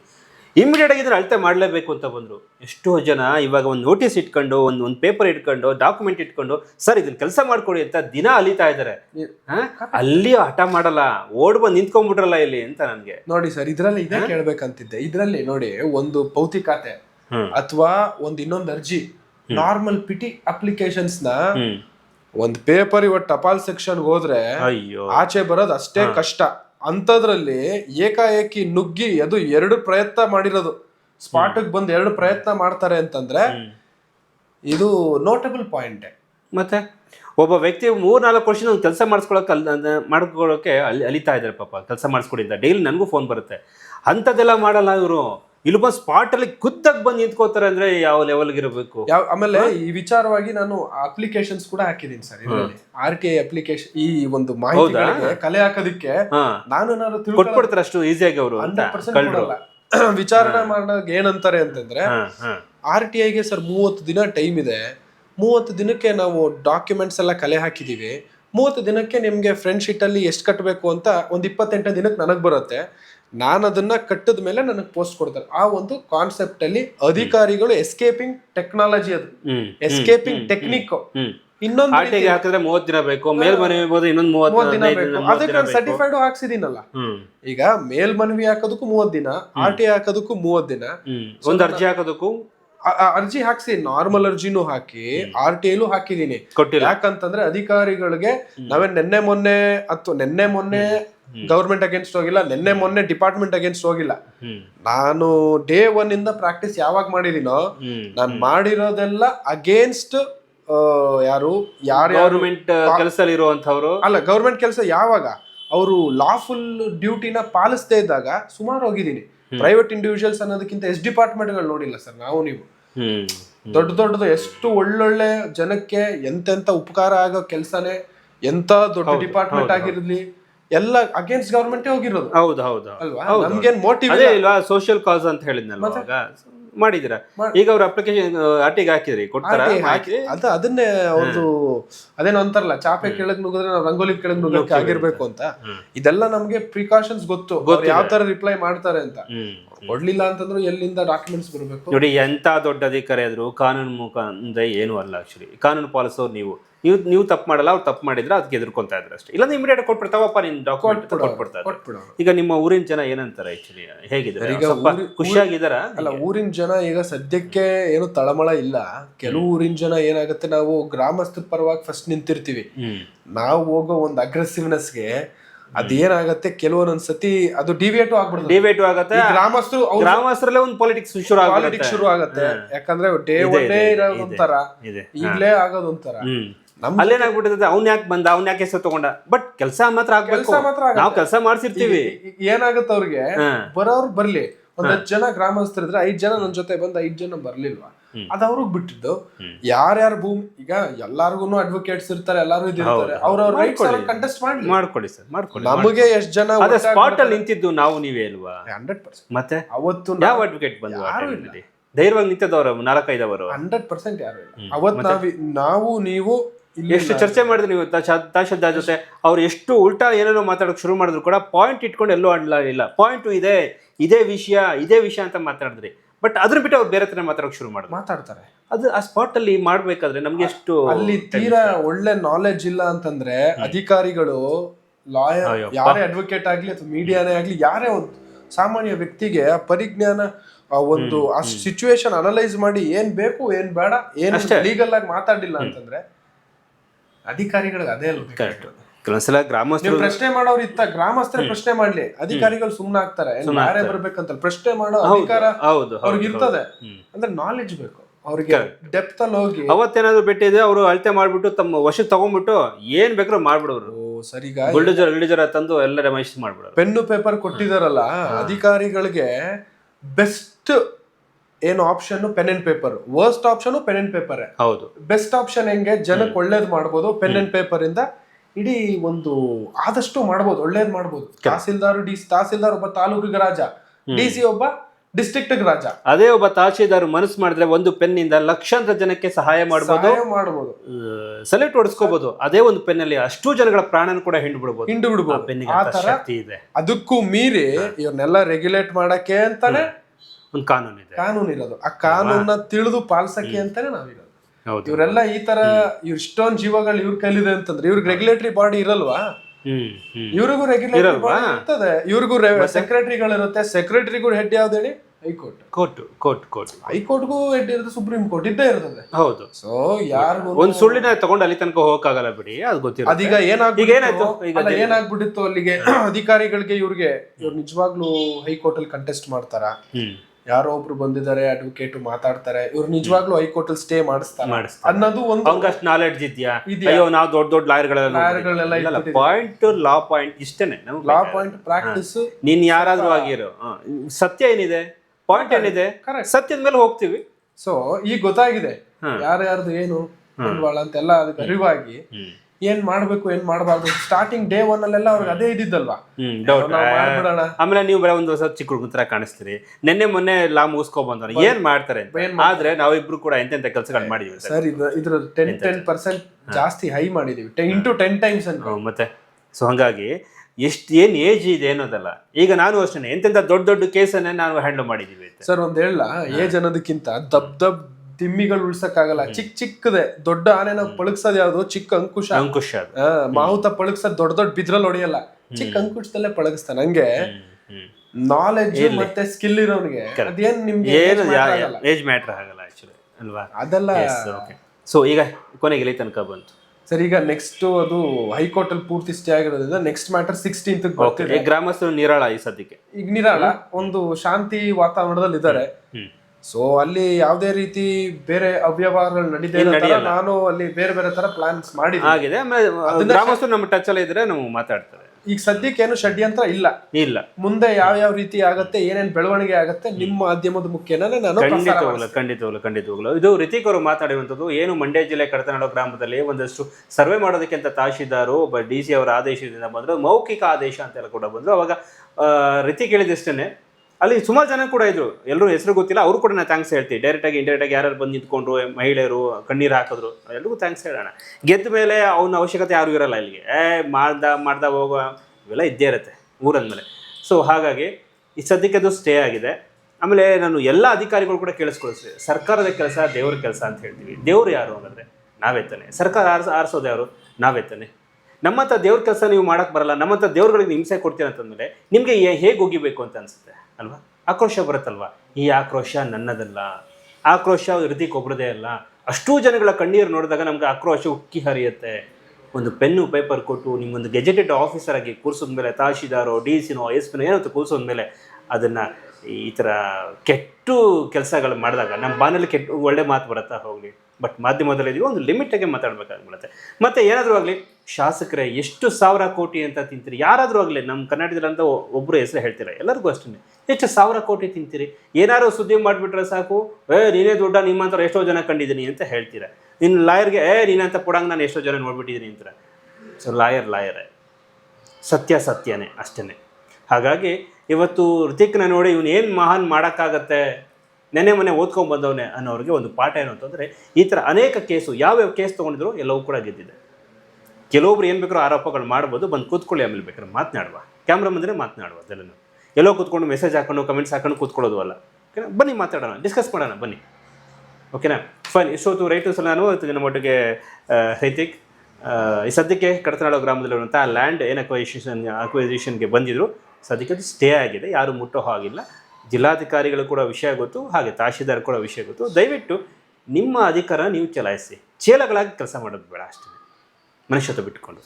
ಇಮಿಡಿಯೇಟ್ ಆಗಿ ಇದನ್ನ ಅಳತೆ ಮಾಡಲೇಬೇಕು ಅಂತ ಬಂದ್ರು. ಎಷ್ಟೋ ಜನ ಇವಾಗ ಒಂದು ನೋಟಿಸ್ ಇಟ್ಕೊಂಡು ಒಂದು ಒಂದು ಪೇಪರ್ ಇಟ್ಕೊಂಡು ಡಾಕ್ಯುಮೆಂಟ್ ಇಟ್ಕೊಂಡು ಸರ್ ಇದನ್ನ ಕೆಲಸ ಮಾಡ್ಕೊಡಿ ಅಂತ ದಿನ ಅಲಿತಾ ಇದ್ದಾರೆ? ಅಲ್ಲಿ ಹಠ ಮಾಡಲ್ಲ. ಓಡ್ ಬಂದು ನಿಂತ್ಕೊಂಡ್ಬಿಟ್ರಲ್ಲ ಇಲ್ಲಿ ಅಂತ ನನಗೆ. ನೋಡಿ ಸರ್ ಇದರಲ್ಲಿ ಇದೇ ಕೇಳ್ಬೇಕಂತಿದ್ದೆ. ಇದರಲ್ಲಿ ನೋಡಿ ಒಂದು ಭೌತಿಕತೆ ಖಾತೆ ಅಥವಾ ಒಂದು ಇನ್ನೊಂದು ಅರ್ಜಿ ನಾರ್ಮಲ್ ಪಿಟಿ ಅಪ್ಲಿಕೇಶನ್ಸ್ನ ಒಂದು ಪೇಪರ್ ಇವತ್ತು ಟಪಾಲ್ ಸೆಕ್ಷನ್ ಹೋದ್ರೆ ಅಯ್ಯೋ. ಆಚೆ ಬರೋದು ಅಷ್ಟೇ ಕಷ್ಟ. ಅಂತದ್ರಲ್ಲಿ ಏಕಾಏಕಿ ನುಗ್ಗಿ ಅದು ಎರಡು ಪ್ರಯತ್ನ ಮಾಡಿರೋದು. ಸ್ಪಾಟ್ ಬಂದು ಎರಡು ಪ್ರಯತ್ನ ಮಾಡ್ತಾರೆ ಅಂತಂದ್ರೆ ಇದು ನೋಟಬಲ್ ಪಾಯಿಂಟ್ ಮತ್ತೆ ಒಬ್ಬ ವ್ಯಕ್ತಿ ಮೂರು ನಾಲ್ಕು ವರ್ಷ ಒಂದು ಕೆಲಸ ಮಾಡಿಸ್ಕೊಳಕ್ಕೆ ಮಾಡ್ಕೊಳ್ಳೋಕೆ ಅಲ್ಲಿ ಅಲಿತಾ ಇದ್ದಾರೆ ಪಾಪ. ಕೆಲಸ ಮಾಡಿಸ್ಕೊಡಿದ್ದ ಡೈಲಿ ನನಗೂ ಫೋನ್ ಬರುತ್ತೆ. ಅಂಥದ್ದೆಲ್ಲ ಮಾಡಲ್ಲ ಇವರು. ಇಲ್ಲಿ ಬಸ್ ಸ್ಪಾಟ್ ಅಲ್ಲಿ ಖುದ್ದಾಗಿ ಬಂದು ನಿಂತ್ಕೋತಾರೆ ಅಂದ್ರೆ ಯಾವ ಲೆವೆಲ್ಗೆ ಇರಬೇಕು? ಯಾವ ಆಮೇಲೆ ಈ ವಿಚಾರವಾಗಿ ನಾನು ಅಪ್ಲಿಕೇಶನ್ಸ್ ಕೂಡ ಹಾಕಿದೀನಿ ಸರ್ ಆರ್ ಕೆ ಅಪ್ಲಿಕೇಶನ್ ಈ ಒಂದು ಮಾಹಿತಿ ಕಲೆ ಹಾಕೋದಕ್ಕೆ ನಾನು ಏನಾದ್ರು ಕೊಟ್ಬಿಡ್ತಾರೆ ಅಷ್ಟು ಈಸಿಯಾಗಿ ಅವರು [CLEARS THROAT] ವಿಚಾರಣೆ ಮಾಡೋದ್ ಏನಂತಾರೆ ಅಂತಂದ್ರೆ ಆರ್ ಟಿ ಐಗೆ ಸರ್ ಮೂವತ್ತು ದಿನ ಟೈಮ್ ಇದೆ. ಮೂವತ್ತು ದಿನಕ್ಕೆ ನಾವು ಡಾಕ್ಯುಮೆಂಟ್ಸ್ ಎಲ್ಲ ಕಲೆ ಹಾಕಿದೀವಿ. ಮೂವತ್ತು ದಿನಕ್ಕೆ ನಿಮ್ಗೆ ಫ್ರೆಂಡ್ಶೀಟ್ ಅಲ್ಲಿ ಎಷ್ಟು ಕಟ್ಟಬೇಕು ಅಂತ ಒಂದ್ ಇಪ್ಪತ್ತೆಂಟನೇ ದಿನಕ್ಕೆ ನನಗೆ ಬರುತ್ತೆ. ನಾನು ಅದನ್ನ ಕಟ್ಟಿದ ಮೇಲೆ ನನಗೆ ಪೋಸ್ಟ್ ಕೊಡ್ತಾರೆ. ಆ ಒಂದು ಕಾನ್ಸೆಪ್ಟ್ ಅಲ್ಲಿ ಅಧಿಕಾರಿಗಳು ಎಸ್ಕೇಪಿಂಗ್ ಟೆಕ್ನಾಲಜಿ ಅದು. ಎಸ್ಕೇಪಿಂಗ್ ಟೆಕ್ನಿಕ್ ಇನ್ನೊಂದು ಆರ್ಟಿಗೆ ಹಾಕಿದ್ರೆ ಮೂವತ್ ದಿನ ಬೇಕು ಮೇಲ್ಮನೆ ಬೋದು ಇನ್ನೊಂದು ಮೂವತ್ತು ಮೂವತ್ತು ದಿನ ಬೇಕು. ಅದಕ್ಕೆ ದಿನ ನಾನು ಬೇಕು. ಸರ್ಟಿಫೈಡ್ ಹಾಕ್ಸಿದೀನಲ್ಲ. ಈಗ ಮೇಲ್ಮನವಿ ಹಾಕೋದಕ್ಕೂ ಮೂವತ್ ದಿನ ಆರ್ ಟಿ ಹಾಕೋದಕ್ಕೂ ಮೂವತ್ ದಿನ. ಒಂದು ಅರ್ಜಿ ಹಾಕೋದಕ್ಕೂ ಅರ್ಜಿ ಹಾಕ್ಸಿ ನಾರ್ಮಲ್ ಅರ್ಜಿನೂ ಹಾಕಿ ಆರ್ ಟಿ ಐಲು ಹಾಕಿದೀನಿ ಯಾಕಂತಂದ್ರೆ ಅಧಿಕಾರಿಗಳಿಗೆ ನಾವೇ ನಿನ್ನೆ ಮೊನ್ನೆ ಅಥವಾ ನಿನ್ನೆ ಮೊನ್ನೆ ಗವರ್ಮೆಂಟ್ ಅಗೇನ್ಸ್ಟ್ ಹೋಗಿಲ್ಲ ನಿನ್ನೆ ಮೊನ್ನೆ ಡಿಪಾರ್ಟ್ಮೆಂಟ್ ಅಗೇನ್ಸ್ಟ್ ಹೋಗಿಲ್ಲ. ನಾನು ಡೇ ಒನ್ ಇಂದ ಪ್ರಾಕ್ಟೀಸ್ ಯಾವಾಗ ಮಾಡಿದೀನೋ ನಾನು ಮಾಡಿರೋದೆಲ್ಲ ಅಗೇನ್ಸ್ಟ್ ಯಾರು ಯಾರು ಗೌರ್ಮೆಂಟ್ ಕೆಲಸ ಇರುವಂತವ್ರು ಅಲ್ಲ ಗೌರ್ಮೆಂಟ್ ಕೆಲಸ ಯಾವಾಗ? ಅವರು ಲಾಫುಲ್ ಡ್ಯೂಟಿನ ಪಾಲಿಸದೇ ಇದ್ದಾಗ ಸುಮಾರು ಹೋಗಿದ್ದೀನಿ. ಪ್ರೈವೇಟ್ ಇಂಡಿವಿಜುವಲ್ಸ್ ಅನ್ನೋದಕ್ಕಿಂತ ಎಸ್ ಡಿಪಾರ್ಟ್ಮೆಂಟ್ಗಳು ನೋಡಿಲ್ಲ ಸರ್ ನಾವು ನೀವು. ದೊಡ್ಡ ದೊಡ್ಡದು ಎಷ್ಟು ಒಳ್ಳೊಳ್ಳೆ ಜನಕ್ಕೆ ಎಂತೆಂತ ಉಪಕಾರ ಆಗೋ ಕೆಲಸನೇ ಎಂತ ದೊಡ್ಡ ಡಿಪಾರ್ಟ್ಮೆಂಟ್ ಆಗಿರ್ಲಿ ಎಲ್ಲ ಅಗೇನ್ಸ್ಟ್ ಗವರ್ಮೆಂಟ್ ಹೋಗಿರೋದು. ಹೌದು ಹೌದು ಅಲ್ವಾ. ನಮ್ಗೇನ್ ಮೋಟಿವ್ ಸೋಷಿಯಲ್ ಕಾಸ್ ಅಂತ ಹೇಳಿದ್ನಲ್ಲ ಮಾಡಿದಿರ ಈಗ ಅವ್ರ ಅಪ್ಲಿಕೇಶನ್ ಅಟಿಗೆ ಹಾಕಿದ್ರಿ ಕೊಡ್ತಾರ? ಹಾಕಿ ಅದ ಅದನ್ನೇ ಅವ್ರದ್ದು ಅದೇನೋ ಅಂತಾರಲ್ಲ ಚಾಪೆ ಕೆಳಗ್ ನುಗ್ಗಿದ್ರೆ ನಾವು ರಂಗೋಲಿ ಕೆಳಗ್ ನುಗ್ಗಕ್ಕೆ ಆಗಿರ್ಬೇಕು ಅಂತ. ಇದೆಲ್ಲ ನಮ್ಗೆ ಪ್ರಿಕಾಷನ್ಸ್ ಗೊತ್ತು. ಅವ್ರು ಯಾವ ತರ ರಿಪ್ಲೈ ಮಾಡ್ತಾರೆ ಅಂತ. ಕೊಡ್ಲಿಲ್ಲ ಅಂತಂದ್ರೆ ಎಲ್ಲಿಂದ ಡಾಕ್ಯುಮೆಂಟ್ಸ್ ಬರಬೇಕು? ನೋಡಿ ಎಂತ ದೊಡ್ಡ ಅಧಿಕಾರಿ ಆದ್ರೂ ಕಾನೂನು ಮುಖ ಅಂದ್ರೆ ಏನು ಅಲ್ಲ ಆಕ್ಚುಲಿ ಕಾನೂನು ಪಾಲಿಸೋರು ನೀವು. ನೀವು ನೀವು ತಪ್ಪು ಮಾಡಲ್ಲ ಅವ್ರು ತಪ್ಪು ಮಾಡಿದ್ರೆ ಅದಕ್ಕೆ ಎದುರ್ಕೊಂತ ಇದ್ರೆ ಅಷ್ಟೇ. ಇಲ್ಲಾಂದ್ರೆ ಇಮಿಡಿಯೇಟ್ ಕೊಟ್ಬಿಡ್ತಾವಪ್ಪ ನಿನ್ ಡಾಕ್ಯುಮೆಂಟ್ ಕೊಟ್ಬಿಡ್ತಾರೆ. ಈಗ ನಿಮ್ಮ ಊರಿನ ಜನ ಏನಂತಾರೆ ಆಕ್ಚುಲಿ ಹೇಗಿದ್ದಾರೆ? ಈಗ ಸ್ವಲ್ಪ ಖುಷಿಯಾಗಿದ್ದಾರ? ಅಲ್ಲ ಊರಿನ ಜನ ಈಗ ಸದ್ಯಕ್ಕೆ ಏನು ತಳಮಳ ಇಲ್ಲ. ಕೆಲವು ಊರಿನ ಜನ ಏನಾಗುತ್ತೆ ನಾವು ಗ್ರಾಮಸ್ಥರ ಪರವಾಗಿ ಫಸ್ಟ್ ನಿಂತಿರ್ತೀವಿ. ನಾವು ಹೋಗೋ ಒಂದು ಅಗ್ರೆಸಿವ್ನೆಸ್ಗೆ ಅದೇನಾಗತ್ತೆ ಕೆಲವೊಂದೊಂದ್ ಸತಿ ಅದು ಡಿವೇಟು ಆಗ್ಬಿಡುತ್ತೆ. ಡಿವೇಟು ಆಗತ್ತೆ. ಗ್ರಾಮಸ್ಥರು ಗ್ರಾಮಸ್ಥರಲ್ಲೇ ಒಂದು ಪಾಲಿಟಿಕ್ಸ್ ಶುರು ಪಾಲಿಟಿಕ್ಸ್ ಆಗುತ್ತೆ. ಶುರು ಆಗತ್ತೆ. ಯಾಕಂದ್ರೆ ಡೇ ಒಂದೇ ಒನ್ ಡೇ ಇರೋದೊಂಥರ ಈಗಲೇ ಆಗೋದೊಂಥರ. ಅಲ್ಲೇನಾಗ್ಬಿಟ್ಟಿದೆ ಅವ್ನ್ ಯಾಕೆ ಬಂದ? ಅವ್ನ್ ಯಾಕೆ ಹೆಸರು ತಗೊಂಡ? ಬಟ್ ಕೆಲಸ ಮಾತ್ರ ಆಗ್ಬೇಕು. ಕೆಲ್ಸ ಮಾತ್ರ ಆಗತ್ತೆ. ನಾವು ಕೆಲಸ ಮಾಡ್ಸಿರ್ತೀವಿ. ಏನಾಗುತ್ತೆ ಅವ್ರಿಗೆ. ಬರೋರು ಬರ್ಲಿ. ಒಂದ್ ಹತ್ತು ಜನ ಗ್ರಾಮಸ್ಥರಿದ್ರೆ ಐದ್ ಜನ ನನ್ ಜೊತೆ ಬಂದ್ ಐದ್ ಜನ ಬರ್ಲಿಲ್ವಾ? ಅದ ಅವ್ರಿಗೆ ಬಿಟ್ಟಿದ್ದು. ಯಾರ್ಯಾರ ಭೂಮಿ ಈಗ ಎಲ್ಲಾರ್ಗು ಅಡ್ವೊಕೇಟ್ಸ್ ಇರ್ತಾರೆ ಎಲ್ಲಾರು ಇದಿರ್ತಾರೆ. ಅವ್ರವ್ರ ಮಾಡ್ಕೊಳ್ಳಿ. ಕಂಟೆಸ್ಟ್ ಮಾಡ್ಲಿ. ಮಾಡ್ಕೊಡಿ ಸರ್ ಮಾಡ್ಕೊಳ್ಳಿ. ನಮಗೆ ಎಷ್ಟ್ ಜನ ಅದೇ ಸ್ಪಾಟ್ ಅಲ್ಲಿ ನಿಂತಿದ್ದು ನಾವು ನೀವೇ ಅಲ್ವಾ? Hundred percent. ಮತ್ತೆ? ಅವತ್ತು ಯಾವ ಅಡ್ವೊಕೇಟ್ ಬಂದ ಆ time ನಲ್ಲಿ? ಧೈರ್ಯವಾಗಿ ನಿಂತಿದ್ದವರು ನಾಲ್ಕೈದವರು. ಹಂಡ್ರೆಡ್ ಪರ್ಸೆಂಟ್ ಯಾರು ಇಲ್ಲ. ಅವತ್ ನಾವ್ ನಾವು ಎಷ್ಟು ಚರ್ಚೆ ಮಾಡಿದ್ರು ನೀವು ತಾಶದ್ದ ಜೊತೆ? ಅವ್ರು ಎಷ್ಟು ಉಲ್ಟಾ ಏನೇನೋ ಮಾತಾಡೋಕೆ ಶುರು ಮಾಡಿದ್ರು ಕೂಡ ಪಾಯಿಂಟ್ ಇಟ್ಕೊಂಡು ಎಲ್ಲೂ ಆಡ್ಲಿಲ್ಲ ಪಾಯಿಂಟ್ ಇದೆ ಇದೇ ವಿಷಯ ಇದೇ ವಿಷಯ ಅಂತ ಮಾತಾಡಿದ್ರಿ. ಬಟ್ ಅದ್ರ ಬಿಟ್ಟು ಅವ್ರು ಬೇರೆ ತರ ಮಾತಾಡೋಕೆ ಶುರು ಮಾಡಿದ್ರು. ಮಾತಾಡ್ತಾರೆ. ಅದು ಆ ಸ್ಪಾಟ್ ಅಲ್ಲಿ ಮಾಡ್ಬೇಕಾದ್ರೆ ನಮ್ಗೆ ಎಷ್ಟು ಅಲ್ಲಿ ತೀರಾ ಒಳ್ಳೆ ನಾಲೆಡ್ಜ್ ಇಲ್ಲ ಅಂತಂದ್ರೆ ಅಧಿಕಾರಿಗಳು ಲಾಯರ್. ಯಾರೇ ಅಡ್ವೊಕೇಟ್ ಆಗ್ಲಿ ಅಥವಾ ಮೀಡಿಯಾನೇ ಆಗ್ಲಿ ಯಾರೇ ಒಂದು ಸಾಮಾನ್ಯ ವ್ಯಕ್ತಿಗೆ ಆ ಪರಿಜ್ಞಾನ ಆ ಒಂದು ಆ ಸಿಚುವೇಶನ್ ಅನಲೈಸ್ ಮಾಡಿ ಏನ್ ಬೇಕು ಏನ್ ಬೇಡ ಏನ್ ಲೀಗಲ್ ಆಗಿ ಮಾತಾಡಿಲ್ಲ ಅಂತಂದ್ರೆ ಅಧಿಕಾರಿಗಳಿಗೆ ಅದೇ ಅಲ್ಲ ಕರೆಕ್ಟ್ ಕೆಲವೊಂದ್ಸಲ ಗ್ರಾಮಸ್ಥರು ಪ್ರಶ್ನೆ ಮಾಡೋರು ಇತ್ತ ಗ್ರಾಮಸ್ಥರೇ ಪ್ರಶ್ನೆ ಮಾಡ್ಲಿ. ಅಧಿಕಾರಿಗಳು ಸುಮ್ಮನೆ ಆಗ್ತಾರೆ ಯಾರೇ ಬರ್ಬೇಕಂತ ಪ್ರಶ್ನೆ ಮಾಡೋ ಅಧಿಕಾರ ಹೌದು ಅವ್ರಿಗೆ ಇರ್ತದೆ. ಅಂದ್ರೆ ನಾಲೆಜ್ ಬೇಕು. ಅವ್ರಿಗೆ ಡೆಪ್ತ್ ಅಲ್ಲಿ ಹೋಗಿ ಅವತ್ತೇನಾದ್ರು ಇದೆ ಅವರು ಅಳತೆ ಮಾಡ್ಬಿಟ್ಟು ತಮ್ಮ ವಶ ತಗೊಂಡ್ಬಿಟ್ಟು ಏನ್ ಬೇಕಾದ್ರೂ ಮಾಡ್ಬಿಡೋರು. ಸರಿಗ ಬುಲ್ಡೋಜರ್ ತಂದು ಎಲ್ಲ ಡೆಮಾಯಿಸ್ ಮಾಡ್ಬಿಡೋರು. ಪೆನ್ನು ಪೇಪರ್ ಕೊಟ್ಟಿದಾರಲ್ಲ ಅಧಿಕಾರಿಗಳಿಗೆ ಬೆಸ್ಟ್ ಏನು option pen and paper worst option pen and paper ಹೌದು. ಬೆಸ್ಟ್ ಆಪ್ಷನ್ ಹೆಂಗೆ? ಜನಕ್ಕೆ ಒಳ್ಳೇದ್ ಮಾಡ್ಬೋದು ಪೆನ್ ಅಂಡ್ ಪೇಪರ್ ಇಂದ ಇಡೀ ಒಂದು ಆದಷ್ಟು ಮಾಡ್ಬೋದು ಒಳ್ಳೇದ್ ಮಾಡ್ಬೋದು. ತಹಸೀಲ್ದಾರ್ ಡಿ ತಹಸೀಲ್ದಾರ್ ಒಬ್ಬ ತಾಲೂಕಿಗೆ ರಾಜ ಡಿ ಸಿ ಒಬ್ಬ ಡಿಸ್ಟ್ರಿಕ್ಟ್ ರಾಜ. ಅದೇ ಒಬ್ಬ ತಹಸೀಲ್ದಾರ್ ಮನಸ್ಸು ಮಾಡಿದ್ರೆ ಒಂದು ಪೆನ್ ಇಂದ ಲಕ್ಷಾಂತರ ಜನಕ್ಕೆ ಸಹಾಯ ಮಾಡ್ಬೋದು. ಸಹಾಯ ಮಾಡ್ಬೋದು ಸೆಲೆಕ್ಟ್ ಹೊಡಿಸ್ಕೋಬಹುದು ಅದೇ ಒಂದು ಪೆನ್ ಅಲ್ಲಿ ಅಷ್ಟು ಜನಗಳ ಪ್ರಾಣನ ಕೂಡ ಹಿಂಡು ಬಿಡಬಹುದು ಹಿಂಡು ಬಿಡಬಹುದು ಇದೆ. ಅದಕ್ಕೂ ಮೀರಿ ಇವನ್ನೆಲ್ಲ ರೆಗ್ಯುಲೇಟ್ ಮಾಡಕ್ಕೆ ಅಂತಾನೆ ಒಂದು ಕಾನೂನು ಇದೆ. ಕಾನೂನು ಇರೋದು. ಆ ಕಾನೂನ ತಿಳಿದು ಪಾಲಿಸಕ್ಕೆ ಅಂತಾನೆ ನಾವಿರೋದು. ಇವರೆಲ್ಲ ಈ ತರ ಇವ್ರ ಇಷ್ಟೊಂದು ಜೀವಗಳು ಇವ್ರ ಕೈಲಿದೆ ಅಂತಂದ್ರೆ ಇವ್ರಿಗೆ ರೆಗ್ಯುಲೇಟರಿ ಬಾಡಿ ಇರಲ್ವಾ? ಇವ್ರಿಗೂ ರೆಗ್ಯುಲೇಟರಿ? ಬಾಡಿ ಇರ್ತದೆ. ಇವ್ರಿಗೂ ಸೆಕ್ರೆಟರಿಗಳಿರುತ್ತೆ ಸೆಕ್ರೆಟರಿಗೂ ಹೆಡ್ ಯಾವ್ದು ಹೇಳಿ? High court. Court court court. ಹೈಕೋರ್ಟ್ಗೂ head ಇರುತ್ತೆ ಸುಪ್ರೀಂ ಕೋರ್ಟ್ ಇದ್ದೇ ಇರ್ತದೆ. ಹೌದು. ಸೊ ಯಾರು ಒಂದು ಸುಳ್ಳಿನ ತಗೊಂಡು ಅಲ್ಲಿ ತನಕ ಹೋಗಕ್ಕಾಗಲ್ಲ ಬಿಡಿ ಅದು ಗೊತ್ತಿಲ್ಲ ಅದೀಗ ಈಗ ಏನಾಗ್ಬಿಟ್ಟಿತ್ತು ಏನಾಯ್ತು? ಅಲ್ಲಿಗೆ? ಅಧಿಕಾರಿಗಳಿಗೆ ಇವ್ರಿಗೆ ಇವ್ರು ನಿಜವಾಗ್ಲೂ ಹೈಕೋರ್ಟ್ ಅಲ್ಲಿ ಕಂಟೆಸ್ಟ್ ಮಾಡ್ತಾರ ಯಾರೋ ಒಬ್ರು ಬಂದಿದ್ದಾರೆ ಅಡ್ವೊಕೇಟ್ ಮಾತಾಡ್ತಾರೆ ಇವ್ರು ನಿಜವಾಗ್ಲೂ ಹೈಕೋರ್ಟ್ ಅಲ್ಲಿ ಸ್ಟೇ ಮಾಡಿಸ್ತಾರೆ ಮಾಡಿಸ್ತಾರೆ. ಅನ್ನೋದು ಒಂದು ಅವ್ನಿಗೆ ಅಷ್ಟು ನಾಲೆಡ್ಜ್ ಇದೆಯಾ? ಇದ್ಯಾ? ಅಯ್ಯೋ ನಾವು ದೊಡ್ಡ ದೊಡ್ಡ ಲಾಯರ್ಗಳೆಲ್ಲ ಲಾಯರ್ಗಳೆಲ್ಲ ಇಟ್ಬಿಟ್ಟಿದ್ದೀವಿ. ಪಾಯಿಂಟ್ ಲಾ ಪಾಯಿಂಟ್ ಇಷ್ಟೇನೆ ನಮ್ಗೆ ಲಾ ಪಾಯಿಂಟ್ ಪ್ರಾಕ್ಟೀಸ್ ನೀನ್ ಯಾರಾದ್ರೂ ಆಗಿರೋ. ಹ. ಸತ್ಯ ಏನಿದೆ? ಪಾಯಿಂಟ್ ಏನಿದೆ? Correct. ಸತ್ಯದ ಮೇಲೆ ಹೋಗ್ತೀವಿ. ಸೊ ಈಗ ಗೊತ್ತಾಗಿದೆ. ಯಾರ್ಯಾರ್ದು ಏನು ಬಂಡವಾಳ ಅಂತೆಲ್ಲ ಅದಕ್ಕೆ ಅರಿವಾಗಿ ಏನ್ ಮಾಡ್ಬೇಕು ಏನ್ ಮಾಡಬಾರ್ದು? ಸ್ಟಾರ್ಟಿಂಗ್ ಡೇ ಒನ್ ಅಲ್ಲೆಲ್ಲ ಅವ್ರಿಗೆ ಅದೇ ಇದ್ದಿದ್ದಲ್ವಾ? ಮಾಡ್ಬಿಡೋಣ. ಆಮೇಲೆ ನೀವು ಬರೋ ಒಂದು ಹೊಸ ಚಿಕ್ಕ ಹುಡುಗರ ತರ ಕಾಣಿಸ್ತೀರಿ. ನಿನ್ನೆ ಮೊನ್ನೆ ಲಾ ಮುಗಿಸ್ಕೊ ಬಂದವ್ರು. ಏನ್ ಮಾಡ್ತಾರೆ ಆದ್ರೆ ನಾವಿಬ್ರು ಕೂಡ ಎಂತೆಂತ ಕೆಲಸಗಳು ಮಾಡಿದೀವಿ ಸರ್ ಇದ್ರ ಟೆನ್ ಟೆನ್ ಪರ್ಸೆಂಟ್ ಜಾಸ್ತಿ ಹೈ ಮಾಡಿದೀವಿ. ಇಂಟು ಟೆನ್ ಟೈಮ್ಸ್ ಅಂತ ಮತ್ತೆ ಸೊ ಹಂಗಾಗಿ ಎಷ್ಟು ಏನ್ ಏಜ್ ಇದೆ ಅನ್ನೋದಲ್ಲ. ಈಗ ನಾನು ಅಷ್ಟೇ ಎಂತೆಂತ ದೊಡ್ಡ ದೊಡ್ಡ ಕೇಸನ್ನೇ ನಾನು ಹ್ಯಾಂಡಲ್ ಮಾಡಿದೀವಿ ಸರ್ ಒಂದ್ ಹೇಳ ಏಜ್ ಅನ್ನೋದಕ್ಕಿಂತ ದಬ್ ದಬ್ ತಿಮ್ಮಿಗಳು ಉಳ್ಸಕ್ಕಾಗಲ್ಲ. ಚಿಕ್ಕ ಚಿಕ್ಕದೆ ದೊಡ್ಡ ಆನೆನ ಪಳಗ್ಸೋದ್ ಯಾವ್ದು? ಚಿಕ್ಕ ಅಂಕುಶ. ಅಂಕುಶ ಮಾಹುತ ಮಾವುತ ಪಳಗ್ಸೋದ್ ದೊಡ್ಡ ದೊಡ್ಡ ಬಿದ್ರಲ್ಲಿ ಹೊಡೆಯಲ್ಲ. ಚಿಕ್ಕ ಅಂಕುಶದಲ್ಲೇ ಪಳಗಿಸ್ತಾನೆ ಹಂಗೆ? ನಾಲೆಜ್. ಮತ್ತೆ ಸ್ಕಿಲ್ ಇರೋನ್ಗೆ ಅದೇನ್ ನಿಮ್ಗೆ. ಏಜ್ ಮ್ಯಾಟರ್ ಆಗಲ್ಲ. ಆಕ್ಚುಲಿ ಅಲ್ವಾ? ಅದೆಲ್ಲ ಸೊ ಈಗ ಕೊನೆಗೆ ಇಲ್ಲಿ ತನಕ ಬಂತು. ಸರಿ ಈಗ ನೆಕ್ಸ್ಟ್ ಅದು ಹೈಕೋರ್ಟ್ ಅಲ್ಲಿ ಪೂರ್ತಿ ಸ್ಟೇ ಆಗಿರೋದ್ರಿಂದ ನೆಕ್ಸ್ಟ್ ಮ್ಯಾಟರ್ ಸಿಕ್ಸ್ಟೀನ್ತ್ ಗ್ರಾಮಸ್ಥರು ನಿರಾಳ ಈ ಸದ್ಯಕ್ಕೆ. ಈಗ ನಿರಾಳ ಒಂದು ಶಾಂತಿ ವಾತಾವರಣದಲ್ಲಿ ಇದ್ದಾರೆ ಸೊ ಅಲ್ಲಿ ಯಾವ್ದೇ ರೀತಿ ಬೇರೆ ಅವ್ಯವಹಾರಗಳು ನಡೀದೇ ಇರೋ ತರ ನಾನು ಅಲ್ಲಿ ಬೇರೆ ಬೇರೆ ತರ ಪ್ಲಾನ್ಸ್ ಮಾಡಿದ್ದೀನಿ. ಆಗಿದೆ. ಆಮೇಲೆ ಗ್ರಾಮಸ್ಥರು ನಮ್ಮ ಟಚ್ ಅಲ್ಲಿ ಇದ್ರೆ ನಾವು ಮಾತಾಡ್ತಾರೆ ಈಗ ಸದ್ಯಕ್ಕೆ ಏನು ಷಡ್ಯಂತ್ರ ಇಲ್ಲ. ಇಲ್ಲ. ಮುಂದೆ ಯಾವ ಯಾವ ರೀತಿ ಆಗತ್ತೆ ಏನೇನ್ ಬೆಳವಣಿಗೆ ಆಗತ್ತೆ ನಿಮ್ಮ ಮಾಧ್ಯಮದ ಮುಖ್ಯ ನಾನು ಪ್ರಸಾರ ಖಂಡಿತವಾಗ್ಲು ಖಂಡಿತವಾಗ್ಲು ಖಂಡಿತವಾಗ್ಲು ಇದು ರಿತಿಕ್ ಅವರು ಮಾತಾಡುವಂಥದ್ದು ಏನು ಮಂಡ್ಯ ಜಿಲ್ಲೆ ಕಡತನಾಡು ಗ್ರಾಮದಲ್ಲಿ ಒಂದಷ್ಟು ಸರ್ವೆ ಮಾಡೋದಕ್ಕೆ ಅಂತ ತಹಶೀಲ್ದಾರು ಒಬ್ಬ ಡಿ ಸಿ ಅವರ ಆದೇಶದಿಂದ ಬಂದ್ರು ಮೌಖಿಕ ಆದೇಶ ಅಂತೆಲ್ಲ ಕೂಡ ಬಂದ್ರು. ಅವಾಗ ಆ, ರಿತಿಕ್ ಹೇಳಿದಷ್ಟೇ ಅಲ್ಲಿ ಸುಮಾರು ಜನ ಕೂಡ ಇದ್ರು. ಎಲ್ಲರೂ ಹೆಸರು ಗೊತ್ತಿಲ್ಲ. ಅವರು ಕೂಡ ನಾನು ಥ್ಯಾಂಕ್ಸ್ ಹೇಳ್ತೀನಿ. ಇಂಡೈರೆಕ್ಟ್ ಆಗಿ ಯಾರು ಬಂದು ನಿಂತ್ಕೊಂಡ್ರು, ಮಹಿಳೆಯರು, ಕಣ್ಣೀರು ಹಾಕಿದ್ರು ಎಲ್ರಿಗೂ ಥ್ಯಾಂಕ್ಸ್ ಹೇಳೋಣ. ಗೆದ್ದ ಮೇಲೆ ಅವನ ಅವಶ್ಯಕತೆ ಯಾರು ಇರಲ್ಲ ಇಲ್ಲಿಗೆ. ಏ, ಮಾಡ್ದ ಮಾಡ್ದ ಹೋಗೋ ಇವೆಲ್ಲ ಇದ್ದೇ ಇರುತ್ತೆ ಊರಂದ್ಮೇಲೆ ಸೊ ಹಾಗಾಗಿ ಈ ಸದ್ಯಕ್ಕೆ ಅದು ಸ್ಟೇ ಆಗಿದೆ. ಆಮೇಲೆ ನಾನು ಎಲ್ಲ ಅಧಿಕಾರಿಗಳು ಕೂಡ ಕೇಳಿಸ್ಕೊಳಿಸ್ತೀವಿ ಸರ್ಕಾರದ ಕೆಲಸ, ದೇವ್ರ ಕೆಲಸ ಅಂತ ಹೇಳ್ತೀವಿ. ದೇವ್ರು ಯಾರು ಅಂದರೆ ನಾವೇ ತಾನೆ. ಸರ್ಕಾರ ಆರ್ಸ, ಆರಿಸೋದು ಯಾರು? ನಾವೇ ತಾನೆ. ನಮ್ಮಂಥ ದೇವ್ರ ಕೆಲಸ ನೀವು ಮಾಡೋಕ್ಕೆ ಬರಲ್ಲ. ನಮ್ಮಂಥ ದೇವ್ರುಗಳಿಗೆ ಹಿಂಸೆ ಕೊಡ್ತೀರ ಅಂತಂದಮೇಲೆ ನಿಮಗೆ ಹೇಗೆ ಹೋಗಿಬೇಕು ಅಂತ ಅನ್ಸುತ್ತೆ. ಅಲ್ವಾ? ಆಕ್ರೋಶ ಬರುತ್ತಲ್ವಾ? ಈ ಆಕ್ರೋಶ ನನ್ನದಲ್ಲ. ಆಕ್ರೋಶ ಹೃದಯಕ್ಕೆ ಕೊಬ್ಬರದೇ ಅಲ್ಲ. ಅಷ್ಟೂ ಜನಗಳ ಕಣ್ಣೀರು ನೋಡಿದಾಗ ನಮ್ಗೆ ಆಕ್ರೋಶ ಉಕ್ಕಿ ಹರಿಯುತ್ತೆ. ಒಂದು ಪೆನ್ನು, ಪೇಪರ್ ಕೊಟ್ಟು ನಿಮ್ಮೊಂದು ಗೆಜೆಟೆಡ್ ಆಫೀಸರ್ ಆಗಿ ಕೂರಿಸಿದ ಮೇಲೆ ತಹಶೀಲ್ದಾರೋ, ಡಿ ಸಿನೋ ಎಸ್ ಪಿನೋ ಏನಂತ ಕೂರಿಸೋದ ಮೇಲೆ ಅದನ್ನು ಈ ಥರ ಕೆಟ್ಟು ಕೆಲಸಗಳು ಮಾಡಿದಾಗ ನಮ್ಮ ಬಾನಲ್ಲಿ ಕೆಟ್ಟ ಒಳ್ಳೆ ಮಾತು ಬರುತ್ತಾ ಹೋಗಲಿ. ಬಟ್ ಮಾಧ್ಯಮದಲ್ಲಿ ಇದೀವಿ ಒಂದು ಲಿಮಿಟಾಗೆ ಮಾತಾಡಬೇಕಾಗ್ಬಿಡುತ್ತೆ. ಮತ್ತು ಏನಾದರೂ ಆಗಲಿ, ಶಾಸಕರೇ, ಎಷ್ಟು ಸಾವಿರ ಕೋಟಿ ಅಂತ ತಿಂತೀರಿ? ಯಾರಾದರೂ ಆಗಲಿ ನಮ್ಮ ಕರ್ನಾಟಕದಲ್ಲಿ ಅಂತ ಒಬ್ಬರು ಹೆಸರು ಹೇಳ್ತೀರಾ? ಎಲ್ಲರಿಗೂ ಅಷ್ಟೇ ಎಷ್ಟು ಸಾವಿರ ಕೋಟಿ ತಿಂತೀರಿ? ಏನಾದ್ರು ಸುದ್ದಿ ಮಾಡಿಬಿಟ್ರೆ ಸಾಕು. ಏ, ನೀನೇ ದೊಡ್ಡ ನಿಮ್ಮಂತರ ಎಷ್ಟೋ ಜನ ಕಂಡಿದ್ದೀನಿ ಅಂತ ಹೇಳ್ತೀರ? ನಿನ್ನ ಲಾಯರ್ಗೆ, ಏ ನೀನಂತ ಕೊಡಂಗೆ ನಾನು ಎಷ್ಟೋ ಜನ ನೋಡ್ಬಿಟ್ಟಿದ್ದೀನಿ ಅಂತಾರೆ? ಸೊ ಲಾಯರ್, ಲಾಯರೇ. ಸತ್ಯ, ಸತ್ಯನೇ ಅಷ್ಟೇ ಹಾಗಾಗಿ, ಇವತ್ತು ಋತಿಕ್ನ ನೋಡಿ ಇವನು ಏನು ಮಹಾನ್ ಮಾಡೋಕ್ಕಾಗತ್ತೆ? ನೆನೆ ಮನೆ ಓದ್ಕೊಂಡ್ ಬಂದವನೇ ಅನ್ನೋರಿಗೆ ಒಂದು ಪಾಠ ಏನು ಅಂತಂದರೆ ಈ ಥರ ಅನೇಕ ಕೇಸು, ಯಾವ್ಯಾವ ಕೇಸ್ ತೊಗೊಂಡಿದ್ರು ಎಲ್ಲವೂ ಕೂಡ ಗೆದ್ದಿದೆ. ಕೆಲವೊಬ್ರು ಏನು ಬೇಕಾದ್ರೂ ಆರೋಪಗಳು ಮಾಡ್ಬೋದು, ಬಂದು ಕೂತ್ಕೊಳ್ಳಿ ಆಮೇಲೆ ಬೇಕಾದ್ರೆ ಮಾತನಾಡುವ. ಕ್ಯಾಮ್ರಾ ಮುಂದೆ ಮಾತನಾಡುವ ಅದೆಲ್ಲನೂ ಎಲ್ಲೋ ಕೂತ್ಕೊಂಡು ಮೆಸೇಜ್ ಹಾಕೊಂಡು ಕಮೆಂಟ್ಸ್ ಹಾಕೊಂಡು ಕೂತ್ಕೊಳ್ಳೋದು ಅಲ್ಲ. ಓಕೆನಾ? ಬನ್ನಿ ಮಾತಾಡೋಣ ಡಿಸ್ಕಸ್ ಮಾಡೋಣ, ಬನ್ನಿ. ಓಕೆನಾ? ಫೈನ್, ಇಷ್ಟೊತ್ತು ಸಲ ನಾನು, ಇವತ್ತು ನಮ್ಮ ಒಟ್ಟಿಗೆ ಹೈತಿಕ್ ಈ ಸದ್ಯಕ್ಕೆ ಕಡತನಾಡು ಗ್ರಾಮದಲ್ಲಿರುವಂಥ ಲ್ಯಾಂಡ್ ಏನು ಅಕ್ವೈಸೇಷನ್ ಅಕ್ವೈಸೇಷನ್ಗೆ ಬಂದಿದ್ರು, ಸದ್ಯಕ್ಕೆ ಅದು ಸ್ಟೇ ಆಗಿದೆ, ಯಾರು ಮುಟ್ಟೋ ಹಾಗಿಲ್ಲ. ಜಿಲ್ಲಾಧಿಕಾರಿಗಳು ಕೂಡ ವಿಷಯ ಗೊತ್ತು, ಹಾಗೆ ತಹಶೀಲ್ದಾರ್ ಕೂಡ ವಿಷಯ ಗೊತ್ತು. ದಯವಿಟ್ಟು ನಿಮ್ಮ ಅಧಿಕಾರ ನೀವು ಚಲಾಯಿಸಿ. ಚೇಲಗಳಾಗಿ ಕೆಲಸ ಮಾಡೋದು ಬೇಡ ಅಷ್ಟೇ. ಮನುಷ್ಯತ್ವ ಬಿಟ್ಕೊಂಡು